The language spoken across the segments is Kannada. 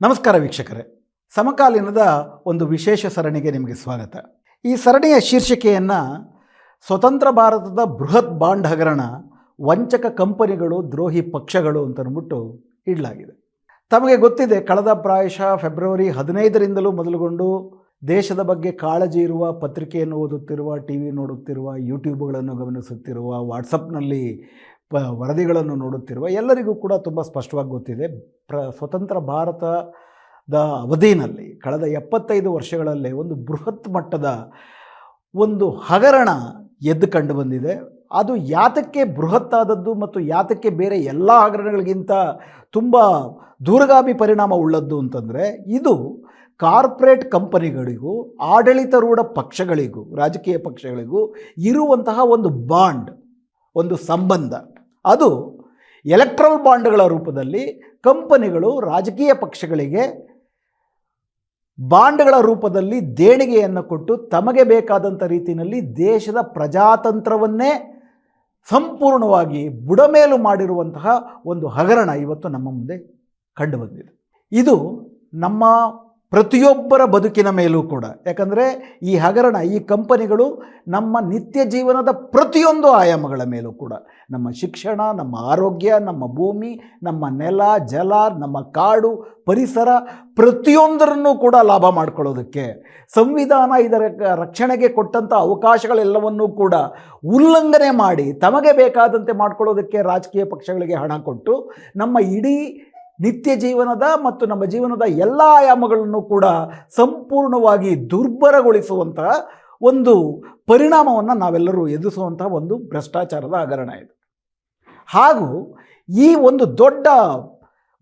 ನಮಸ್ಕಾರ ವೀಕ್ಷಕರೇ. ಸಮಕಾಲೀನದ ಒಂದು ವಿಶೇಷ ಸರಣಿಗೆ ನಿಮಗೆ ಸ್ವಾಗತ. ಈ ಸರಣಿಯ ಶೀರ್ಷಿಕೆಯನ್ನು ಸ್ವತಂತ್ರ ಭಾರತದ ಬೃಹತ್ ಬಾಂಡ್ ಹಗರಣ ವಂಚಕ ಕಂಪನಿಗಳು, ದ್ರೋಹಿ ಪಕ್ಷಗಳು ಅಂತ ಅಂದ್ಬಿಟ್ಟು ಇಡಲಾಗಿದೆ. ತಮಗೆ ಗೊತ್ತಿದೆ, ಕಳೆದ ಪ್ರಾಯಶಃ ಫೆಬ್ರವರಿ ಹದಿನೈದರಿಂದಲೂ ಮೊದಲುಗೊಂಡು ದೇಶದ ಬಗ್ಗೆ ಕಾಳಜಿ ಇರುವ, ಪತ್ರಿಕೆಯನ್ನು ಓದುತ್ತಿರುವ ಟಿ ವಿ ನೋಡುತ್ತಿರುವ, ಯೂಟ್ಯೂಬ್ಗಳನ್ನು ಗಮನಿಸುತ್ತಿರುವ, ವಾಟ್ಸಪ್ನಲ್ಲಿ ಪ ವರದಿಗಳನ್ನು ನೋಡುತ್ತಿರುವ ಎಲ್ಲರಿಗೂ ಕೂಡ ತುಂಬ ಸ್ಪಷ್ಟವಾಗಿ ಗೊತ್ತಿದೆ. ಪ್ರ, ಸ್ವತಂತ್ರ ಭಾರತದ ಅವಧಿನಲ್ಲಿ ಕಳೆದ ಎಪ್ಪತ್ತೈದು ವರ್ಷಗಳಲ್ಲೇ ಒಂದು ಬೃಹತ್ ಮಟ್ಟದ ಒಂದು ಹಗರಣ ಎದ್ದು ಕಂಡು ಬಂದಿದೆ. ಅದು ಯಾತಕ್ಕೆ ಬೃಹತ್ತಾದದ್ದು ಮತ್ತು ಯಾತಕ್ಕೆ ಬೇರೆ ಎಲ್ಲ ಹಗರಣಗಳಿಗಿಂತ ತುಂಬ ದೂರಗಾಮಿ ಪರಿಣಾಮ ಉಳ್ಳದ್ದು ಅಂತಂದರೆ, ಇದು ಕಾರ್ಪೊರೇಟ್ ಕಂಪನಿಗಳಿಗೂ, ಆಡಳಿತಾರೂಢ ಪಕ್ಷಗಳಿಗೂ, ರಾಜಕೀಯ ಪಕ್ಷಗಳಿಗೂ ಇರುವಂತಹ ಒಂದು ಬಾಂಡ್, ಒಂದು ಸಂಬಂಧ. ಅದು ಎಲೆಕ್ಟ್ರಲ್ ಬಾಂಡ್ಗಳ ರೂಪದಲ್ಲಿ ಕಂಪನಿಗಳು ರಾಜಕೀಯ ಪಕ್ಷಗಳಿಗೆ ಬಾಂಡ್ಗಳ ರೂಪದಲ್ಲಿ ದೇಣಿಗೆಯನ್ನು ಕೊಟ್ಟು ತಮಗೆ ಬೇಕಾದಂಥ ರೀತಿಯಲ್ಲಿ ದೇಶದ ಪ್ರಜಾತಂತ್ರವನ್ನೇ ಸಂಪೂರ್ಣವಾಗಿ ಬುಡಮೇಲು ಮಾಡಿರುವಂತಹ ಒಂದು ಹಗರಣ ಇವತ್ತು ನಮ್ಮ ಮುಂದೆ ಕಂಡುಬಂದಿದೆ ಇದು ನಮ್ಮ ಪ್ರತಿಯೊಬ್ಬರ ಬದುಕಿನ ಮೇಲೂ ಕೂಡ. ಯಾಕಂದರೆ ಈ ಹಗರಣ, ಈ ಕಂಪನಿಗಳು ನಮ್ಮ ನಿತ್ಯ ಜೀವನದ ಪ್ರತಿಯೊಂದು ಆಯಾಮಗಳ ಮೇಲೂ ಕೂಡ. ನಮ್ಮ ಶಿಕ್ಷಣ, ನಮ್ಮ ಆರೋಗ್ಯ, ನಮ್ಮ ಭೂಮಿ, ನಮ್ಮ ನೆಲ, ಜಲ, ನಮ್ಮ ಕಾಡು, ಪರಿಸರ ಪ್ರತಿಯೊಂದರನ್ನು ಕೂಡ ಲಾಭ ಮಾಡ್ಕೊಳ್ಳೋದಕ್ಕೆ, ಸಂವಿಧಾನ ಇದರ ರಕ್ಷಣೆಗೆ ಕೊಟ್ಟಂಥ ಅವಕಾಶಗಳೆಲ್ಲವನ್ನೂ ಕೂಡ ಉಲ್ಲಂಘನೆ ಮಾಡಿ ತಮಗೆ ಬೇಕಾದಂತೆ ಮಾಡ್ಕೊಳ್ಳೋದಕ್ಕೆ ರಾಜಕೀಯ ಪಕ್ಷಗಳಿಗೆ ಹಣ ಕೊಟ್ಟು ನಮ್ಮ ಇಡೀ ನಿತ್ಯ ಜೀವನದ ಮತ್ತು ನಮ್ಮ ಜೀವನದ ಎಲ್ಲ ಆಯಾಮಗಳನ್ನು ಕೂಡ ಸಂಪೂರ್ಣವಾಗಿ ದುರ್ಬಲಗೊಳಿಸುವಂತಹ ಒಂದು ಪರಿಣಾಮವನ್ನು ನಾವೆಲ್ಲರೂ ಎದುರಿಸುವಂತಹ ಒಂದು ಭ್ರಷ್ಟಾಚಾರದ ಹಗರಣ ಇದು. ಹಾಗೂ ಈ ಒಂದು ದೊಡ್ಡ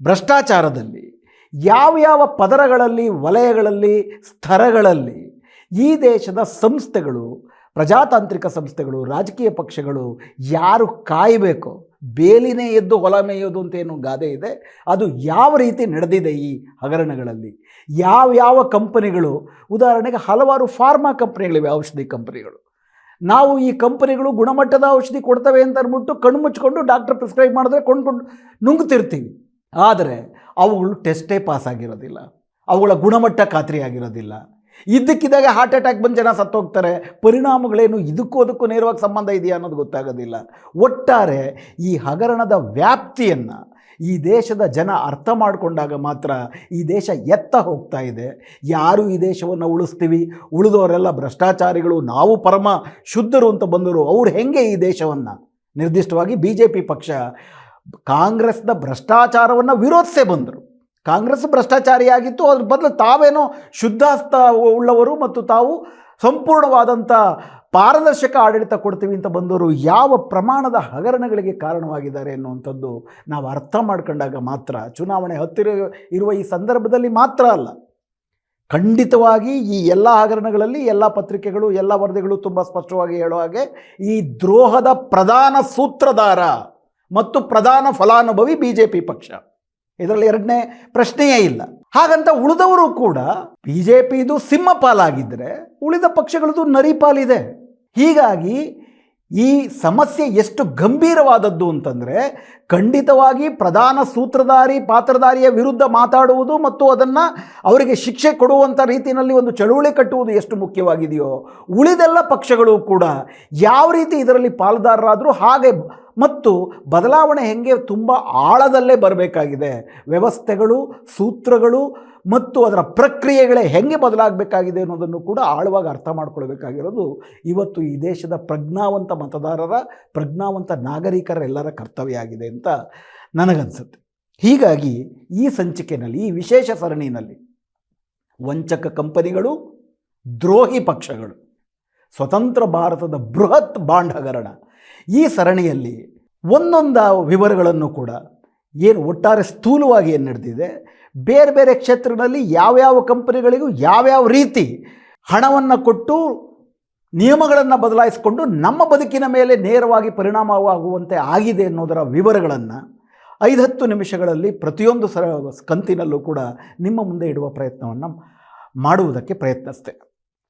ಭ್ರಷ್ಟಾಚಾರದಲ್ಲಿ ಯಾವ್ಯಾವ ಪದರಗಳಲ್ಲಿ, ವಲಯಗಳಲ್ಲಿ ಸ್ತರಗಳಲ್ಲಿ ಈ ದೇಶದ ಸಂಸ್ಥೆಗಳು, ಪ್ರಜಾತಾಂತ್ರಿಕ ಸಂಸ್ಥೆಗಳು, ರಾಜಕೀಯ ಪಕ್ಷಗಳು ಯಾರು ಕಾಯಬೇಕು ಬೇಲಿನೇ ಎದ್ದು ಹೊಲ ಮೇಯೋದು ಅಂತ ಏನು ಗಾದೆ ಇದೆ. ಅದು ಯಾವ ರೀತಿ ನಡೆದಿದೆ ಈ ಹಗರಣಗಳಲ್ಲಿ? ಯಾವ ಯಾವ ಕಂಪನಿಗಳು? ಉದಾಹರಣೆಗೆ ಹಲವಾರು ಫಾರ್ಮಾ ಕಂಪ್ನಿಗಳಿವೆ, ಔಷಧಿ ಕಂಪನಿಗಳು. ನಾವು ಈ ಕಂಪನಿಗಳು ಗುಣಮಟ್ಟದ ಔಷಧಿ ಕೊಡ್ತವೆ ಅಂತ ಅಂದ್ಬಿಟ್ಟು ಕಣ್ಣು ಮುಚ್ಕೊಂಡು ಡಾಕ್ಟರ್ ಪ್ರಿಸ್ಕ್ರೈಬ್ ಮಾಡಿದ್ರೆ ಕೊಂಡ್ಕೊಂಡು ನುಂಗ್ತಿರ್ತೀವಿ. ಆದರೆ ಅವುಗಳು ಟೆಸ್ಟೇ ಪಾಸ್ ಆಗಿರೋದಿಲ್ಲ ಅವುಗಳ ಗುಣಮಟ್ಟ ಖಾತ್ರಿ ಆಗಿರೋದಿಲ್ಲ ಇದ್ದಕ್ಕಿದ್ದಾಗ ಹಾರ್ಟ್ ಅಟ್ಯಾಕ್ ಬಂದು ಜನ ಸತ್ತೋಗ್ತಾರೆ. ಪರಿಣಾಮಗಳೇನು ಇದಕ್ಕೂ ಅದಕ್ಕೂ ನೇರವಾಗಿ ಸಂಬಂಧ ಇದೆಯಾ ಅನ್ನೋದು ಗೊತ್ತಾಗೋದಿಲ್ಲ. ಒಟ್ಟಾರೆ ಈ ಹಗರಣದ ವ್ಯಾಪ್ತಿಯನ್ನು ಈ ದೇಶದ ಜನ ಅರ್ಥ ಮಾಡಿಕೊಂಡಾಗ ಮಾತ್ರ ಈ ದೇಶ ಎತ್ತ ಹೋಗ್ತಾ ಇದೆ. ಯಾರು ಈ ದೇಶವನ್ನು ಉಳಿಸ್ತೀವಿ? ಉಳಿದವರೆಲ್ಲ ಭ್ರಷ್ಟಾಚಾರಿಗಳು, ನಾವು ಪರಮ ಶುದ್ಧರು ಅಂತ ಬಂದರು ಅವ್ರು ಹೆಂಗೆ ಈ ದೇಶವನ್ನು? ನಿರ್ದಿಷ್ಟವಾಗಿ ಬಿ ಜೆ ಪಿ ಪಕ್ಷ ಕಾಂಗ್ರೆಸ್ನ ಭ್ರಷ್ಟಾಚಾರವನ್ನು ವಿರೋಧಿಸೇ ಬಂದರು. ಕಾಂಗ್ರೆಸ್ ಭ್ರಷ್ಟಾಚಾರಿಯಾಗಿತ್ತು, ಅದ್ರ ಬದಲು ತಾವೇನೋ ಶುದ್ಧಾಸ್ತ ಉಳ್ಳವರು ಮತ್ತು ತಾವು ಸಂಪೂರ್ಣವಾದಂಥ ಪಾರದರ್ಶಕ ಆಡಳಿತ ಕೊಡ್ತೀವಿ ಅಂತ ಬಂದವರು ಯಾವ ಪ್ರಮಾಣದ ಹಗರಣಗಳಿಗೆ ಕಾರಣವಾಗಿದ್ದಾರೆ ಅನ್ನುವಂಥದ್ದು ನಾವು ಅರ್ಥ ಮಾಡ್ಕೊಂಡಾಗ ಮಾತ್ರ. ಚುನಾವಣೆ ಹತ್ತಿರ ಇರುವ ಈ ಸಂದರ್ಭದಲ್ಲಿ ಮಾತ್ರ ಅಲ್ಲ. ಖಂಡಿತವಾಗಿ ಈ ಎಲ್ಲ ಹಗರಣಗಳಲ್ಲಿ ಎಲ್ಲ ಪತ್ರಿಕೆಗಳು, ಎಲ್ಲ ವರದಿಗಳು ತುಂಬ ಸ್ಪಷ್ಟವಾಗಿ ಹೇಳೋ ಹಾಗೆ ಈ ದ್ರೋಹದ ಪ್ರಧಾನ ಸೂತ್ರಧಾರ ಮತ್ತು ಪ್ರಧಾನ ಫಲಾನುಭವಿ ಬಿ ಜೆ ಪಿ ಪಕ್ಷ. ಇದರಲ್ಲಿ ಎರಡನೇ ಪ್ರಶ್ನೆಯೇ ಇಲ್ಲ. ಹಾಗಂತ ಉಳಿದವರು ಕೂಡ ಬಿ ಜೆ ಪಿದು ಸಿಂಹಪಾಲಾಗಿದ್ದರೆ ಉಳಿದ ಪಕ್ಷಗಳದ್ದು ನರಿಪಾಲಿದೆ ಹೀಗಾಗಿ ಈ ಸಮಸ್ಯೆ ಎಷ್ಟು ಗಂಭೀರವಾದದ್ದು ಅಂತಂದರೆ ಖಂಡಿತವಾಗಿ ಪ್ರಧಾನ ಸೂತ್ರಧಾರಿ, ಪಾತ್ರಧಾರಿಯ ವಿರುದ್ಧ ಮಾತಾಡುವುದು ಮತ್ತು ಅದನ್ನು ಅವರಿಗೆ ಶಿಕ್ಷೆ ಕೊಡುವಂಥ ರೀತಿಯಲ್ಲಿ ಒಂದು ಚಳುವಳಿ ಕಟ್ಟುವುದು ಎಷ್ಟು ಮುಖ್ಯವಾಗಿದೆಯೋ ಉಳಿದೆಲ್ಲ ಪಕ್ಷಗಳು ಕೂಡ ಯಾವ ರೀತಿ ಇದರಲ್ಲಿ ಪಾಲುದಾರರಾದರೂ ಹಾಗೆ ಮತ್ತು ಬದಲಾವಣೆ ಹೆಂಗೆ ತುಂಬ ಆಳದಲ್ಲೇ ಬರಬೇಕಾಗಿದೆ. ವ್ಯವಸ್ಥೆಗಳು, ಸೂತ್ರಗಳು ಮತ್ತು ಅದರ ಪ್ರಕ್ರಿಯೆಗಳೇ ಹೆಂಗೆ ಬದಲಾಗಬೇಕಾಗಿದೆ ಅನ್ನೋದನ್ನು ಕೂಡ ಆಳವಾಗಿ ಅರ್ಥ ಮಾಡ್ಕೊಳ್ಬೇಕಾಗಿರೋದು ಇವತ್ತು ಈ ದೇಶದ ಪ್ರಜ್ಞಾವಂತ ಮತದಾರರ, ಪ್ರಜ್ಞಾವಂತ ನಾಗರಿಕರ ಎಲ್ಲರ ಕರ್ತವ್ಯ ಆಗಿದೆ ಅಂತ ನನಗನ್ಸುತ್ತೆ. ಹೀಗಾಗಿ ಈ ಸಂಚಿಕೆಯಲ್ಲಿ ಈ ವಿಶೇಷ ಸರಣಿನಲ್ಲಿ ವಂಚಕ ಕಂಪನಿಗಳು, ದ್ರೋಹಿ ಪಕ್ಷಗಳು, ಸ್ವತಂತ್ರ ಭಾರತದ ಬೃಹತ್ ಬಾಂಡ್ ಹಗರಣ ಈ ಸರಣಿಯಲ್ಲಿ ಒಂದೊಂದು ವಿವರಗಳನ್ನು ಕೂಡ ಏನು ಒಟ್ಟಾರೆ ಸ್ಥೂಲವಾಗಿ ಏನು ನಡೆದಿದೆ, ಬೇರೆ ಬೇರೆ ಕ್ಷೇತ್ರಗಳಲ್ಲಿ ಯಾವ್ಯಾವ ಕಂಪನಿಗಳಿಗೂ ಯಾವ್ಯಾವ ರೀತಿ ಹಣವನ್ನು ಕೊಟ್ಟು ನಿಯಮಗಳನ್ನು ಬದಲಾಯಿಸಿಕೊಂಡು ನಮ್ಮ ಬದುಕಿನ ಮೇಲೆ ನೇರವಾಗಿ ಪರಿಣಾಮವಾಗುವಂತೆ ಆಗಿದೆ ಅನ್ನೋದರ ವಿವರಗಳನ್ನು ಐದು ಹತ್ತು ನಿಮಿಷಗಳಲ್ಲಿ ಪ್ರತಿಯೊಂದು ಸರ ಕಂತಿನಲ್ಲೂ ಕೂಡ ನಿಮ್ಮ ಮುಂದೆ ಇಡುವ ಪ್ರಯತ್ನವನ್ನು ಮಾಡುವುದಕ್ಕೆ ಪ್ರಯತ್ನಿಸ್ತೆ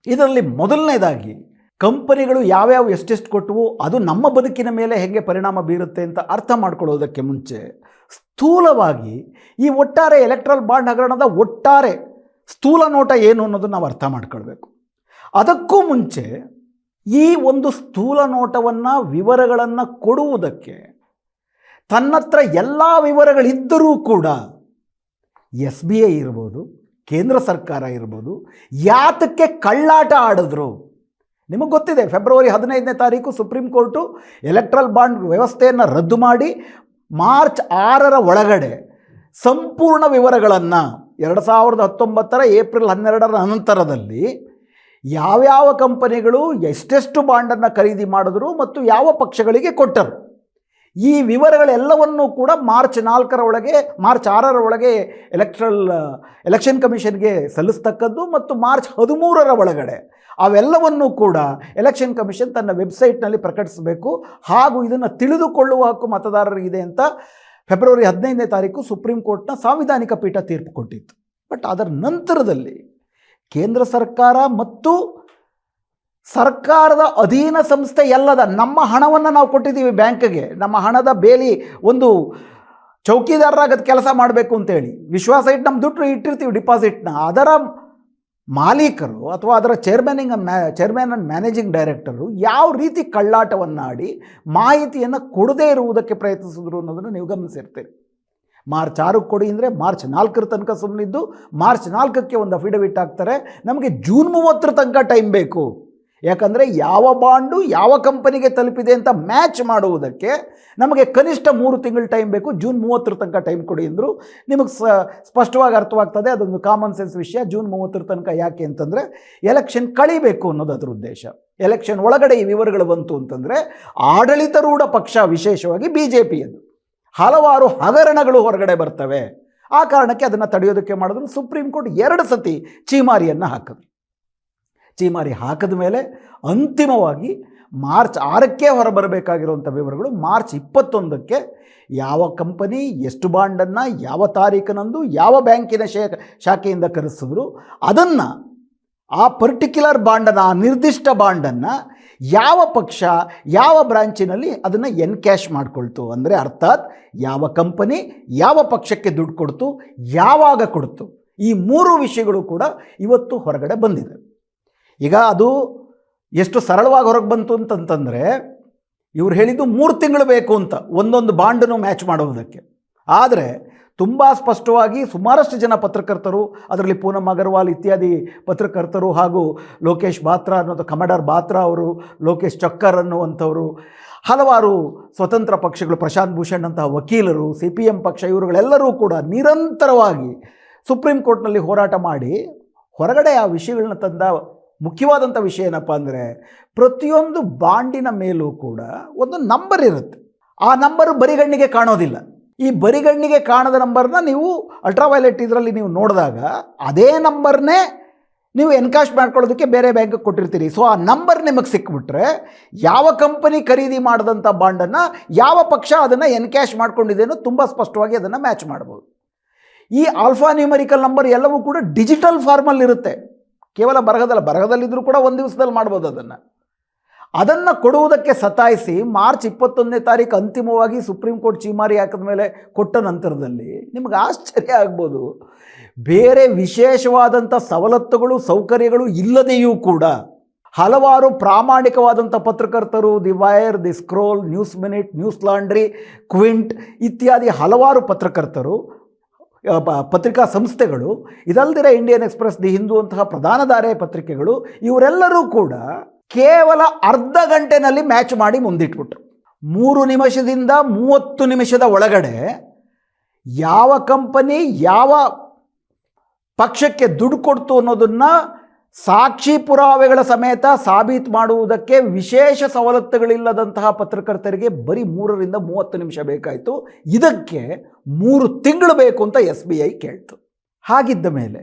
ಇದರಲ್ಲಿ ಮೊದಲನೇದಾಗಿ ಕಂಪನಿಗಳು ಯಾವ್ಯಾವ ಎಷ್ಟೆಷ್ಟು ಕೊಟ್ಟವು ಅದು ನಮ್ಮ ಬದುಕಿನ ಮೇಲೆ ಹೇಗೆ ಪರಿಣಾಮ ಬೀರುತ್ತೆ ಅಂತ ಅರ್ಥ ಮಾಡ್ಕೊಳ್ಳೋದಕ್ಕೆ ಮುಂಚೆ ಸ್ಥೂಲವಾಗಿ ಈ ಒಟ್ಟಾರೆ ಎಲೆಕ್ಟ್ರಲ್ ಬಾಂಡ್ ಹಗರಣದ ಒಟ್ಟಾರೆ ಸ್ಥೂಲ ನೋಟ ಏನು ಅನ್ನೋದು ನಾವು ಅರ್ಥ ಮಾಡ್ಕೊಳ್ಬೇಕು. ಅದಕ್ಕೂ ಮುಂಚೆ ಈ ಒಂದು ಸ್ಥೂಲ ನೋಟವನ್ನು ವಿವರಗಳನ್ನು ಕೊಡುವುದಕ್ಕೆ ತನ್ನತ್ರ ಎಲ್ಲ ವಿವರಗಳಿದ್ದರೂ ಕೂಡ ಎಸ್ ಬಿ ಐ ಇರ್ಬೋದು, ಕೇಂದ್ರ ಸರ್ಕಾರ ಇರ್ಬೋದು, ಯಾತಕ್ಕೆ ಕಳ್ಳಾಟ ಆಡಿದ್ರು ನಿಮಗೆ ಗೊತ್ತಿದೆ ಫೆಬ್ರವರಿ ಹದಿನೈದನೇ ತಾರೀಕು ಸುಪ್ರೀಂ ಕೋರ್ಟು ಎಲೆಕ್ಟ್ರಲ್ ಬಾಂಡ್ ವ್ಯವಸ್ಥೆಯನ್ನು ರದ್ದು ಮಾಡಿ ಮಾರ್ಚ್ ಆರರ ಒಳಗಡೆ ಸಂಪೂರ್ಣ ವಿವರಗಳನ್ನು ಎರಡು ಸಾವಿರದ ಹತ್ತೊಂಬತ್ತರ ಏಪ್ರಿಲ್ ಹನ್ನೆರಡರ ನಂತರದಲ್ಲಿ ಯಾವ್ಯಾವ ಕಂಪನಿಗಳು ಎಷ್ಟೆಷ್ಟು ಬಾಂಡನ್ನು ಖರೀದಿ ಮಾಡಿದ್ರು ಮತ್ತು ಯಾವ ಪಕ್ಷಗಳಿಗೆ ಕೊಟ್ಟರು. ಈ ವಿವರಗಳೆಲ್ಲವನ್ನೂ ಕೂಡ ಮಾರ್ಚ್ ನಾಲ್ಕರ ಒಳಗೆ, ಮಾರ್ಚ್ ಆರರ ಒಳಗೆ ಎಲೆಕ್ಟ್ರಲ್ ಎಲೆಕ್ಷನ್ ಕಮಿಷನ್ಗೆ ಸಲ್ಲಿಸ್ತಕ್ಕದ್ದು ಮತ್ತು ಮಾರ್ಚ್ ಹದಿಮೂರರ ಒಳಗಡೆ ಅವೆಲ್ಲವನ್ನೂ ಕೂಡ ಎಲೆಕ್ಷನ್ ಕಮಿಷನ್ ತನ್ನ ವೆಬ್ಸೈಟ್ನಲ್ಲಿ ಪ್ರಕಟಿಸಬೇಕು ಹಾಗೂ ಇದನ್ನು ತಿಳಿದುಕೊಳ್ಳುವ ಹಕ್ಕು ಮತದಾರರಿಗಿದೆ ಅಂತ ಫೆಬ್ರವರಿ ಹದಿನೈದನೇ ತಾರೀಕು ಸುಪ್ರೀಂ ಕೋರ್ಟ್ನ ಸಾಂವಿಧಾನಿಕ ಪೀಠ ತೀರ್ಪು ಕೊಟ್ಟಿತ್ತು. ಬಟ್ ಅದರ ನಂತರದಲ್ಲಿ ಕೇಂದ್ರ ಸರ್ಕಾರ ಮತ್ತು ಸರ್ಕಾರದ ಅಧೀನ ಸಂಸ್ಥೆ ಎಲ್ಲದ ನಮ್ಮ ಹಣವನ್ನು ನಾವು ಕೊಟ್ಟಿದ್ದೀವಿ ಬ್ಯಾಂಕ್ಗೆ, ನಮ್ಮ ಹಣದ ಬೇಲಿ ಒಂದು ಚೌಕಿದಾರರಾಗದ ಕೆಲಸ ಮಾಡಬೇಕು ಅಂತೇಳಿ. ವಿಶ್ವಾಸ ಇಟ್ಟು ನಮ್ಮ ದುಡ್ಡು ಇಟ್ಟಿರ್ತೀವಿ ಡಿಪಾಸಿಟ್ನ. ಅದರ ಮಾಲೀಕರು ಅಥವಾ ಅದರ ಚೇರ್ಮನಿಂಗ್ ಮ್ಯಾ, ಚೇರ್ಮನ್ ಆ್ಯಂಡ್ ಮ್ಯಾನೇಜಿಂಗ್ ಡೈರೆಕ್ಟರು ಯಾವ ರೀತಿ ಕಳ್ಳಾಟವನ್ನು ಆಡಿ ಮಾಹಿತಿಯನ್ನು ಕೊಡದೇ ಇರುವುದಕ್ಕೆ ಪ್ರಯತ್ನಿಸಿದ್ರು ಅನ್ನೋದನ್ನು ನೀವು ಗಮನಿಸಿರ್ತೀರಿ. ಮಾರ್ಚ್ ಆರಕ್ಕೆ ಕೊಡಿ ಅಂದರೆ ಮಾರ್ಚ್ ನಾಲ್ಕರ ತನಕ ಸುಮ್ಮನಿದ್ದು ಮಾರ್ಚ್ ನಾಲ್ಕಕ್ಕೆ ಒಂದು ಅಫಿಡವಿಟ್ ಹಾಕ್ತಾರೆ. ನಮಗೆ ಜೂನ್ ಮೂವತ್ತರ ತನಕ ಟೈಮ್ ಬೇಕು. ಯಾಕಂದರೆ ಯಾವ ಬಾಂಡು ಯಾವ ಕಂಪನಿಗೆ ತಲುಪಿದೆ ಅಂತ ಮ್ಯಾಚ್ ಮಾಡುವುದಕ್ಕೆ ನಮಗೆ ಕನಿಷ್ಠ ಮೂರು ತಿಂಗಳು ಟೈಮ್ ಬೇಕು, ಜೂನ್ ಮೂವತ್ತರ ತನಕ ಟೈಮ್ ಕೊಡಿ ಅಂದರು. ನಿಮಗೆ ಸ, ಸ್ಪಷ್ಟವಾಗಿ ಅರ್ಥವಾಗ್ತದೆ ಅದೊಂದು ಕಾಮನ್ ಸೆನ್ಸ್ ವಿಷಯ, ಜೂನ್ ಮೂವತ್ತರ ತನಕ ಯಾಕೆ ಅಂತಂದರೆ ಎಲೆಕ್ಷನ್ ಕಳಿಬೇಕು ಅನ್ನೋದು ಅದರ ಉದ್ದೇಶ. ಎಲೆಕ್ಷನ್ ಒಳಗಡೆ ಈ ವಿವರಗಳು ಬಂತು ಅಂತಂದರೆ ಆಡಳಿತಾರೂಢ ಪಕ್ಷ ವಿಶೇಷವಾಗಿ ಬಿ ಜೆ ಪಿಯದು ಹಲವಾರು ಹಗರಣಗಳು ಹೊರಗಡೆ ಬರ್ತವೆ. ಆ ಕಾರಣಕ್ಕೆ ಅದನ್ನು ತಡೆಯೋದಕ್ಕೆ ಮಾಡಿದ್ರು. ಸುಪ್ರೀಂ ಕೋರ್ಟ್ ಎರಡು ಸತಿ ಚೀಮಾರಿಯನ್ನು ಹಾಕಿದ್ರು ಚೀಮಾರಿ ಹಾಕಿದ ಮೇಲೆ ಅಂತಿಮವಾಗಿ ಮಾರ್ಚ್ ಆರಕ್ಕೆ ಹೊರಬರಬೇಕಾಗಿರುವಂಥ ವಿವರಗಳು ಮಾರ್ಚ್ ಇಪ್ಪತ್ತೊಂದಕ್ಕೆ ಯಾವ ಕಂಪನಿ, ಎಷ್ಟು ಬಾಂಡನ್ನು, ಯಾವ ತಾರೀಕಿನಂದು ಯಾವ ಬ್ಯಾಂಕಿನ ಶೇ, ಶಾಖೆಯಿಂದ ಕರೆಸಿದ್ರು, ಅದನ್ನು ಆ ಪರ್ಟಿಕ್ಯುಲರ್ ಬಾಂಡನ್ನು, ಆ ನಿರ್ದಿಷ್ಟ ಬಾಂಡನ್ನು ಯಾವ ಪಕ್ಷ, ಯಾವ ಬ್ರಾಂಚಿನಲ್ಲಿ ಅದನ್ನು ಎನ್ ಕ್ಯಾಶ್ ಮಾಡಿಕೊಳ್ತು. ಅಂದರೆ ಅರ್ಥಾತ್ ಯಾವ ಕಂಪನಿ ಯಾವ ಪಕ್ಷಕ್ಕೆ ದುಡ್ಡು ಕೊಡ್ತು, ಯಾವಾಗ ಕೊಡ್ತು. ಈ ಮೂರು ವಿಷಯಗಳು ಕೂಡ ಇವತ್ತು ಹೊರಗಡೆ ಬಂದಿದೆ. ಈಗ ಅದು ಎಷ್ಟು ಸರಳವಾಗಿ ಹೊರಗೆ ಬಂತು ಅಂತಂತಂದರೆ ಇವ್ರು ಹೇಳಿದ್ದು ಮೂರು ತಿಂಗಳು ಬೇಕು ಅಂತ, ಒಂದೊಂದು ಬಾಂಡನ್ನು ಮ್ಯಾಚ್ ಮಾಡುವುದಕ್ಕೆ ಆದರೆ ತುಂಬ ಸ್ಪಷ್ಟವಾಗಿ ಸುಮಾರಷ್ಟು ಜನ ಪತ್ರಕರ್ತರು, ಅದರಲ್ಲಿ ಪೂನಮ್ ಅಗರ್ವಾಲ್ ಇತ್ಯಾದಿ ಪತ್ರಕರ್ತರು ಹಾಗೂ ಲೋಕೇಶ್ ಬಾತ್ರಾ ಅನ್ನೋದು ಕಮಡರ್ ಬಾತ್ರಾ ಅವರು, ಲೋಕೇಶ್ ಚಕ್ಕರ್ ಅನ್ನುವಂಥವರು, ಹಲವಾರು ಸ್ವತಂತ್ರ ಪಕ್ಷಗಳು, ಪ್ರಶಾಂತ್ ಭೂಷಣ್ ಅಂತಹ ವಕೀಲರು, ಸಿ ಪಿ ಎಂ ಪಕ್ಷ, ಇವರುಗಳೆಲ್ಲರೂ ಕೂಡ ನಿರಂತರವಾಗಿ ಸುಪ್ರೀಂ ಕೋರ್ಟ್ನಲ್ಲಿ ಹೋರಾಟ ಮಾಡಿ ಹೊರಗಡೆ ಆ ವಿಷಯಗಳನ್ನ ತಂದ ಮುಖ್ಯವಾದಂಥ ವಿಷಯ ಏನಪ್ಪ ಅಂದರೆ ಪ್ರತಿಯೊಂದು ಬಾಂಡಿನ ಮೇಲೂ ಕೂಡ ಒಂದು ನಂಬರ್ ಇರುತ್ತೆ. ಆ ನಂಬರು ಬರಿಗಣ್ಣಿಗೆ ಕಾಣೋದಿಲ್ಲ. ಈ ಬರಿಗಣ್ಣಿಗೆ ಕಾಣದ ನಂಬರ್ನ ನೀವು ಅಲ್ಟ್ರಾವೈಲೆಟ್ ಇದರಲ್ಲಿ ನೀವು ನೋಡಿದಾಗ ಅದೇ ನಂಬರ್ನೇ ನೀವು ಎನ್ಕಾಶ್ ಮಾಡ್ಕೊಳ್ಳೋದಕ್ಕೆ ಬೇರೆ ಬ್ಯಾಂಕಿಗೆ ಕೊಟ್ಟಿರ್ತೀರಿ. ಸೊ ಆ ನಂಬರ್ ನಿಮಗೆ ಸಿಕ್ಬಿಟ್ರೆ ಯಾವ ಕಂಪನಿ ಖರೀದಿ ಮಾಡಿದಂಥ ಬಾಂಡನ್ನು ಯಾವ ಪಕ್ಷ ಅದನ್ನು ಎನ್ಕ್ಯಾಶ್ ಮಾಡ್ಕೊಂಡಿದ್ದೇನೋ ತುಂಬ ಸ್ಪಷ್ಟವಾಗಿ ಅದನ್ನು ಮ್ಯಾಚ್ ಮಾಡ್ಬೋದು. ಈ ಆಲ್ಫಾ ನ್ಯೂಮರಿಕಲ್ ನಂಬರ್ ಎಲ್ಲವೂ ಕೂಡ ಡಿಜಿಟಲ್ ಫಾರ್ಮಲ್ಲಿ ಇರುತ್ತೆ ಕೇವಲ ಬರಹದಲ್ಲ ಬರಹದಲ್ಲಿದ್ದರೂ ಕೂಡ ಒಂದು ದಿವಸದಲ್ಲಿ ಮಾಡ್ಬೋದು ಅದನ್ನು. ಅದನ್ನು ಕೊಡುವುದಕ್ಕೆ ಸತಾಯಿಸಿ ಮಾರ್ಚ್ ಇಪ್ಪತ್ತೊಂದನೇ ತಾರೀಕು ಅಂತಿಮವಾಗಿ ಸುಪ್ರೀಂ ಕೋರ್ಟ್ ಚೀಮಾರಿ ಹಾಕಿದ ಮೇಲೆ ಕೊಟ್ಟ ನಂತರದಲ್ಲಿ ನಿಮಗೆ ಆಶ್ಚರ್ಯ ಆಗ್ಬೋದು. ಬೇರೆ ವಿಶೇಷವಾದಂಥ ಸವಲತ್ತುಗಳು, ಸೌಕರ್ಯಗಳು ಇಲ್ಲದೆಯೂ ಕೂಡ ಹಲವಾರು ಪ್ರಾಮಾಣಿಕವಾದಂಥ ಪತ್ರಕರ್ತರು, the Wire, the Scroll, News Minute, News Laundry, Quint ಇತ್ಯಾದಿ ಹಲವಾರು ಪತ್ರಕರ್ತರು ಪತ್ರಿಕಾ ಸಂಸ್ಥೆಗಳು, ಇದಲ್ದಿರ ಇಂಡಿಯನ್ ಎಕ್ಸ್ಪ್ರೆಸ್ ದಿ ಹಿಂದೂ ಅಂತಹ ಪ್ರಧಾನ ಧಾರೆ ಪತ್ರಿಕೆಗಳು, ಇವರೆಲ್ಲರೂ ಕೂಡ ಕೇವಲ ಅರ್ಧ ಗಂಟೆನಲ್ಲಿ ಮ್ಯಾಚ್ ಮಾಡಿ ಮುಂದಿಟ್ಬಿಟ್ರು. ಮೂರು ನಿಮಿಷದಿಂದ ಮೂವತ್ತು ನಿಮಿಷದ ಒಳಗಡೆ ಯಾವ ಕಂಪನಿ ಯಾವ ಪಕ್ಷಕ್ಕೆ ದುಡ್ಡು ಕೊಡ್ತು ಅನ್ನೋದನ್ನು ಸಾಕ್ಷಿ ಪುರಾವೆಗಳ ಸಮೇತ ಸಾಬೀತು ಮಾಡುವುದಕ್ಕೆ ವಿಶೇಷ ಸವಲತ್ತುಗಳಿಲ್ಲದಂತಹ ಪತ್ರಕರ್ತರಿಗೆ ಬರೀ ಮೂರರಿಂದ ಮೂವತ್ತು ನಿಮಿಷ ಬೇಕಾಯಿತು. ಇದಕ್ಕೆ ಮೂರು ತಿಂಗಳು ಬೇಕು ಅಂತ ಎಸ್ ಬಿ ಐ ಕೇಳ್ತು. ಹಾಗಿದ್ದ ಮೇಲೆ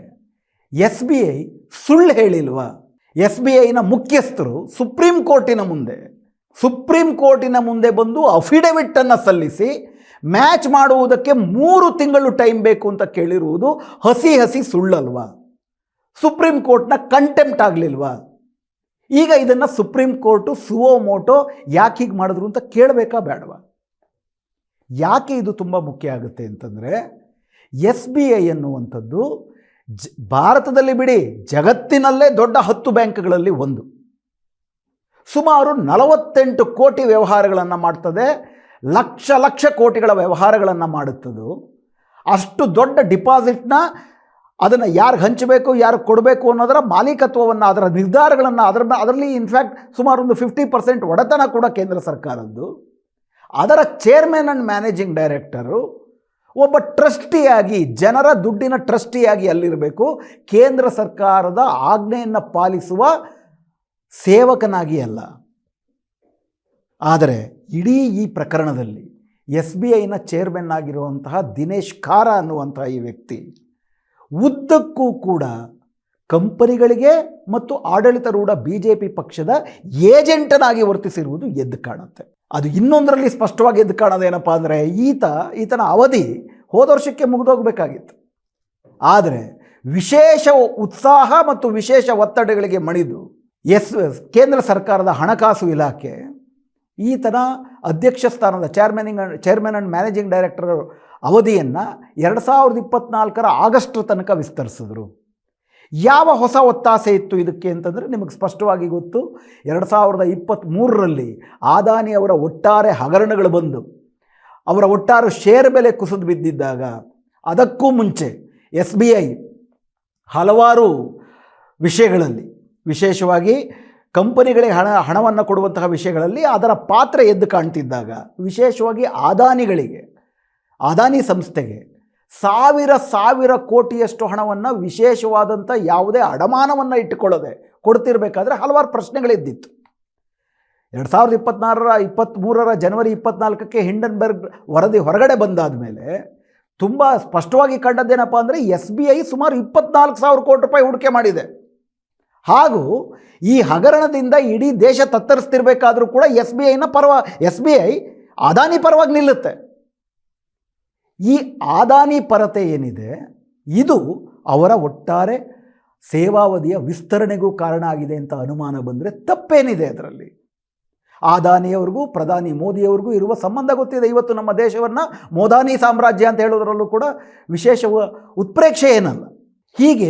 ಎಸ್ ಬಿ ಐ ಸುಳ್ಳು ಹೇಳಿಲ್ವಾ? ಎಸ್ ಬಿ ಐನ ಮುಖ್ಯಸ್ಥರು ಸುಪ್ರೀಂ ಕೋರ್ಟಿನ ಮುಂದೆ, ಸುಪ್ರೀಂ ಕೋರ್ಟಿನ ಮುಂದೆ ಬಂದು ಅಫಿಡೆವಿಟನ್ನು ಸಲ್ಲಿಸಿ ಮ್ಯಾಚ್ ಮಾಡುವುದಕ್ಕೆ ಮೂರು ತಿಂಗಳು ಟೈಮ್ ಬೇಕು ಅಂತ ಕೇಳಿರುವುದು ಹಸಿ ಹಸಿ ಸುಳ್ಳಲ್ವಾ? ಸುಪ್ರೀಂ ಕೋರ್ಟ್ನ ಕಂಟೆಂಪ್ಟ್ ಆಗಲಿಲ್ವಾ? ಈಗ ಇದನ್ನು ಸುಪ್ರೀಂ ಕೋರ್ಟು ಸುವೋ ಮೋಟೋ ಯಾಕೆ ಹೀಗೆ ಮಾಡಿದ್ರು ಅಂತ ಕೇಳಬೇಕಾ ಬೇಡವಾ? ಯಾಕೆ ಇದು ತುಂಬ ಮುಖ್ಯ ಆಗುತ್ತೆ ಅಂತಂದರೆ ಎಸ್ ಬಿ ಐ ಎನ್ನುವಂಥದ್ದು ಜ, ಭಾರತದಲ್ಲಿ ಬಿಡಿ, ಜಗತ್ತಿನಲ್ಲೇ ದೊಡ್ಡ ಹತ್ತು ಬ್ಯಾಂಕ್ಗಳಲ್ಲಿ ಒಂದು. ಸುಮಾರು ನಲವತ್ತೆಂಟು ಕೋಟಿ ವ್ಯವಹಾರಗಳನ್ನು ಮಾಡ್ತದೆ, ಲಕ್ಷ ಲಕ್ಷ ಕೋಟಿಗಳ ವ್ಯವಹಾರಗಳನ್ನು ಮಾಡುತ್ತದೆ. ಅಷ್ಟು ದೊಡ್ಡ ಡಿಪಾಸಿಟ್ನ ಅದನ್ನು ಯಾರು ಹಂಚಬೇಕು ಯಾರು ಕೊಡಬೇಕು ಅನ್ನೋದರ ಮಾಲೀಕತ್ವವನ್ನು, ಅದರ ನಿರ್ಧಾರಗಳನ್ನು, ಅದರ ಅದರಲ್ಲಿ ಇನ್ಫ್ಯಾಕ್ಟ್ ಸುಮಾರು ಒಂದು ಫಿಫ್ಟಿ ಪರ್ಸೆಂಟ್ ಒಡೆತನ ಕೂಡ ಕೇಂದ್ರ ಸರ್ಕಾರದ್ದು. ಅದರ ಚೇರ್ಮನ್ ಆ್ಯಂಡ್ ಮ್ಯಾನೇಜಿಂಗ್ ಡೈರೆಕ್ಟರು ಒಬ್ಬ ಟ್ರಸ್ಟಿಯಾಗಿ ಜನರ ದುಡ್ಡಿನ ಟ್ರಸ್ಟಿಯಾಗಿ ಅಲ್ಲಿರಬೇಕು. ಕೇಂದ್ರ ಸರ್ಕಾರದ ಆಜ್ಞೆಯನ್ನು ಪಾಲಿಸುವ ಸೇವಕನಾಗಿ ಅಲ್ಲ. ಆದರೆ ಇಡೀ ಈ ಪ್ರಕರಣದಲ್ಲಿ ಎಸ್ ಬಿ ಐನ ಚೇರ್ಮನ್ ಆಗಿರುವಂತಹ ದಿನೇಶ್ ಖಾರ ಅನ್ನುವಂತಹ ಈ ವ್ಯಕ್ತಿ ಉದ್ದಕ್ಕೂ ಕೂಡ ಕಂಪನಿಗಳಿಗೆ ಮತ್ತು ಆಡಳಿತಾರೂಢ ಬಿ ಜೆ ಪಿ ಪಕ್ಷದ ಏಜೆಂಟನಾಗಿ ವರ್ತಿಸಿರುವುದು ಎದ್ದು ಕಾಣುತ್ತೆ. ಅದು ಇನ್ನೊಂದರಲ್ಲಿ ಸ್ಪಷ್ಟವಾಗಿ ಎದ್ದು ಕಾಣೋದೇನಪ್ಪ ಅಂದರೆ ಈತ, ಈತನ ಅವಧಿ ಹೋದ ವರ್ಷಕ್ಕೆ ಮುಗಿದೋಗಬೇಕಾಗಿತ್ತು. ಆದರೆ ವಿಶೇಷ ಉತ್ಸಾಹ ಮತ್ತು ವಿಶೇಷ ಒತ್ತಡಗಳಿಗೆ ಮಣಿದು ಎಸ್ ಕೇಂದ್ರ ಸರ್ಕಾರದ ಹಣಕಾಸು ಇಲಾಖೆ ಈತನ ಅಧ್ಯಕ್ಷ ಸ್ಥಾನದ ಚೇರ್ಮನಿಂಗ್ ಚೇರ್ಮನ್ ಆ್ಯಂಡ್ ಮ್ಯಾನೇಜಿಂಗ್ ಡೈರೆಕ್ಟರ್ ಅವಧಿಯನ್ನು ಎರಡು ಸಾವಿರದ ಇಪ್ಪತ್ತ್ನಾಲ್ಕರ ಆಗಸ್ಟ್ ತನಕ ವಿಸ್ತರಿಸಿದ್ರು. ಯಾವ ಹೊಸ ಒತ್ತಾಸೆ ಇತ್ತು ಇದಕ್ಕೆ ಅಂತಂದರೆ ನಿಮಗೆ ಸ್ಪಷ್ಟವಾಗಿ ಗೊತ್ತು, ಎರಡು ಸಾವಿರದ ಇಪ್ಪತ್ತ್ಮೂರರಲ್ಲಿ ಆದಾನಿ ಅವರ ಒಟ್ಟಾರೆ ಹಗರಣಗಳು ಬಂದು, ಅವರ ಒಟ್ಟಾರೆ ಷೇರ್ ಬೆಲೆ ಕುಸಿದು ಬಿದ್ದಿದ್ದಾಗ, ಅದಕ್ಕೂ ಮುಂಚೆ ಎಸ್ ಬಿ ಐ ಹಲವಾರು ವಿಷಯಗಳಲ್ಲಿ, ವಿಶೇಷವಾಗಿ ಕಂಪನಿಗಳಿಗೆ ಹಣ, ಹಣವನ್ನು ಕೊಡುವಂತಹ ವಿಷಯಗಳಲ್ಲಿ ಅದರ ಪಾತ್ರ ಎದ್ದು ಕಾಣ್ತಿದ್ದಾಗ, ವಿಶೇಷವಾಗಿ ಆದಾನಿಗಳಿಗೆ ಅದಾನಿ ಸಂಸ್ಥೆಗೆ ಸಾವಿರ ಸಾವಿರ ಕೋಟಿಯಷ್ಟು ಹಣವನ್ನು ವಿಶೇಷವಾದಂಥ ಯಾವುದೇ ಅಡಮಾನವನ್ನು ಇಟ್ಟುಕೊಳ್ಳದೆ ಕೊಡ್ತಿರ್ಬೇಕಾದ್ರೆ ಹಲವಾರು ಪ್ರಶ್ನೆಗಳಿದ್ದಿತ್ತು. ಎರಡು ಸಾವಿರದ ಇಪ್ಪತ್ನಾರರ ಇಪ್ಪತ್ತ್ಮೂರರ ಜನವರಿ ಇಪ್ಪತ್ನಾಲ್ಕಕ್ಕೆ ಹಿಂಡನ್ಬರ್ಗ್ ವರದಿ ಹೊರಗಡೆ ಬಂದಾದ ಮೇಲೆ ತುಂಬ ಸ್ಪಷ್ಟವಾಗಿ ಕಂಡದ್ದೇನಪ್ಪ ಅಂದರೆ ಎಸ್ ಬಿ ಐ ಸುಮಾರು ಇಪ್ಪತ್ನಾಲ್ಕು ಸಾವಿರ ಕೋಟಿ ರೂಪಾಯಿ ಹೂಡಿಕೆ ಮಾಡಿದೆ. ಹಾಗೂ ಈ ಹಗರಣದಿಂದ ಇಡೀ ದೇಶ ತತ್ತರಿಸ್ತಿರ್ಬೇಕಾದರೂ ಕೂಡ ಎಸ್ ಬಿ ಐನ ಪರವ ಎಸ್ ಬಿ ಐ ಅದಾನಿ ಪರವಾಗಿ ನಿಲ್ಲುತ್ತೆ. ಈ ಆದಾನಿ ಪರತೆ ಏನಿದೆ, ಇದು ಅವರ ಒಟ್ಟಾರೆ ಸೇವಾವಧಿಯ ವಿಸ್ತರಣೆಗೂ ಕಾರಣ ಆಗಿದೆ ಅಂತ ಅನುಮಾನ ಬಂದರೆ ತಪ್ಪೇನಿದೆ ಅದರಲ್ಲಿ. ಆದಾನಿಯವ್ರಿಗೂ, ಪ್ರಧಾನಿ ಮೋದಿಯವ್ರಿಗೂ ಇರುವ ಸಂಬಂಧ ಗೊತ್ತಿದೆ. ಇವತ್ತು ನಮ್ಮ ದೇಶವನ್ನು ಮೋದಾನಿ ಸಾಮ್ರಾಜ್ಯ ಅಂತ ಹೇಳೋದರಲ್ಲೂ ಕೂಡ ವಿಶೇಷ ಉತ್ಪ್ರೇಕ್ಷೆ ಏನಲ್ಲ. ಹೀಗೆ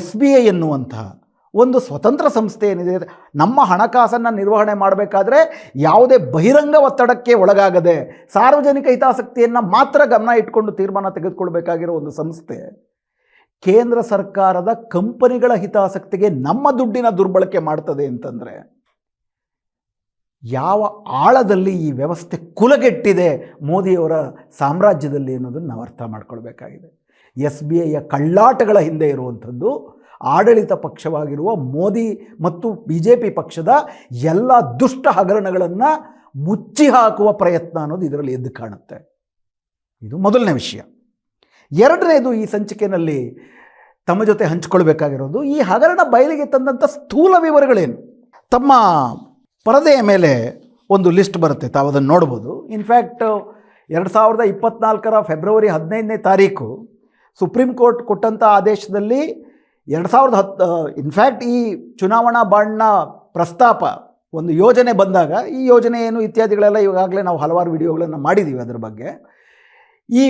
ಎಸ್ ಬಿ ಐ ಎನ್ನುವಂತಹ ಒಂದು ಸ್ವತಂತ್ರ ಸಂಸ್ಥೆ ಏನಿದೆ, ನಮ್ಮ ಹಣಕಾಸನ್ನು ನಿರ್ವಹಣೆ ಮಾಡಬೇಕಾದ್ರೆ ಯಾವುದೇ ಬಹಿರಂಗ ಒತ್ತಡಕ್ಕೆ ಒಳಗಾಗದೆ ಸಾರ್ವಜನಿಕ ಹಿತಾಸಕ್ತಿಯನ್ನು ಮಾತ್ರ ಗಮನ ಇಟ್ಕೊಂಡು ತೀರ್ಮಾನ ತೆಗೆದುಕೊಳ್ಬೇಕಾಗಿರೋ ಒಂದು ಸಂಸ್ಥೆ. ಕೇಂದ್ರ ಸರ್ಕಾರದ ಕಂಪನಿಗಳ ಹಿತಾಸಕ್ತಿಗೆ ನಮ್ಮ ದುಡ್ಡಿನ ದುರ್ಬಳಕೆ ಮಾಡ್ತದೆ ಅಂತಂದರೆ ಯಾವ ಆಳದಲ್ಲಿ ಈ ವ್ಯವಸ್ಥೆ ಕುಲಗೆಟ್ಟಿದೆ ಮೋದಿಯವರ ಸಾಮ್ರಾಜ್ಯದಲ್ಲಿ ಅನ್ನೋದನ್ನು ನಾವು ಅರ್ಥ ಮಾಡ್ಕೊಳ್ಬೇಕಾಗಿದೆ. ಎಸ್ ಬಿ ಐಯ ಕಳ್ಳಾಟಗಳ ಹಿಂದೆ ಇರುವಂಥದ್ದು ಆಡಳಿತ ಪಕ್ಷವಾಗಿರುವ ಮೋದಿ ಮತ್ತು ಬಿ ಜೆ ಪಿ ಪಕ್ಷದ ಎಲ್ಲ ದುಷ್ಟ ಹಗರಣಗಳನ್ನು ಮುಚ್ಚಿ ಹಾಕುವ ಪ್ರಯತ್ನ ಅನ್ನೋದು ಇದರಲ್ಲಿ ಎದ್ದು ಕಾಣುತ್ತೆ. ಇದು ಮೊದಲನೇ ವಿಷಯ. ಎರಡನೇದು ಈ ಸಂಚಿಕೆಯಲ್ಲಿ ತಮ್ಮ ಜೊತೆ ಹಂಚಿಕೊಳ್ಬೇಕಾಗಿರೋದು ಈ ಹಗರಣ ಬಯಲಿಗೆ ತಂದಂಥ ಸ್ಥೂಲ ವಿವರಗಳೇನು? ತಮ್ಮ ಪರದೆಯ ಮೇಲೆ ಒಂದು ಲಿಸ್ಟ್ ಬರುತ್ತೆ, ತಾವು ಅದನ್ನು ನೋಡ್ಬೋದು. ಇನ್ಫ್ಯಾಕ್ಟ್ ಎರಡು ಸಾವಿರದ ಇಪ್ಪತ್ನಾಲ್ಕರ ಫೆಬ್ರವರಿ ಹದಿನೈದನೇ ತಾರೀಕು ಸುಪ್ರೀಂ ಕೋರ್ಟ್ ಕೊಟ್ಟಂಥ ಆದೇಶದಲ್ಲಿ ಎರಡು ಸಾವಿರದ ಹತ್ತು ಇನ್ಫ್ಯಾಕ್ಟ್ ಈ ಚುನಾವಣಾ ಬಾಂಡ್ನ ಪ್ರಸ್ತಾಪ ಒಂದು ಯೋಜನೆ ಬಂದಾಗ, ಈ ಯೋಜನೆ ಏನು ಇತ್ಯಾದಿಗಳೆಲ್ಲ ಈಗಾಗಲೇ ನಾವು ಹಲವಾರು ವಿಡಿಯೋಗಳನ್ನು ಮಾಡಿದ್ದೀವಿ ಅದರ ಬಗ್ಗೆ. ಈ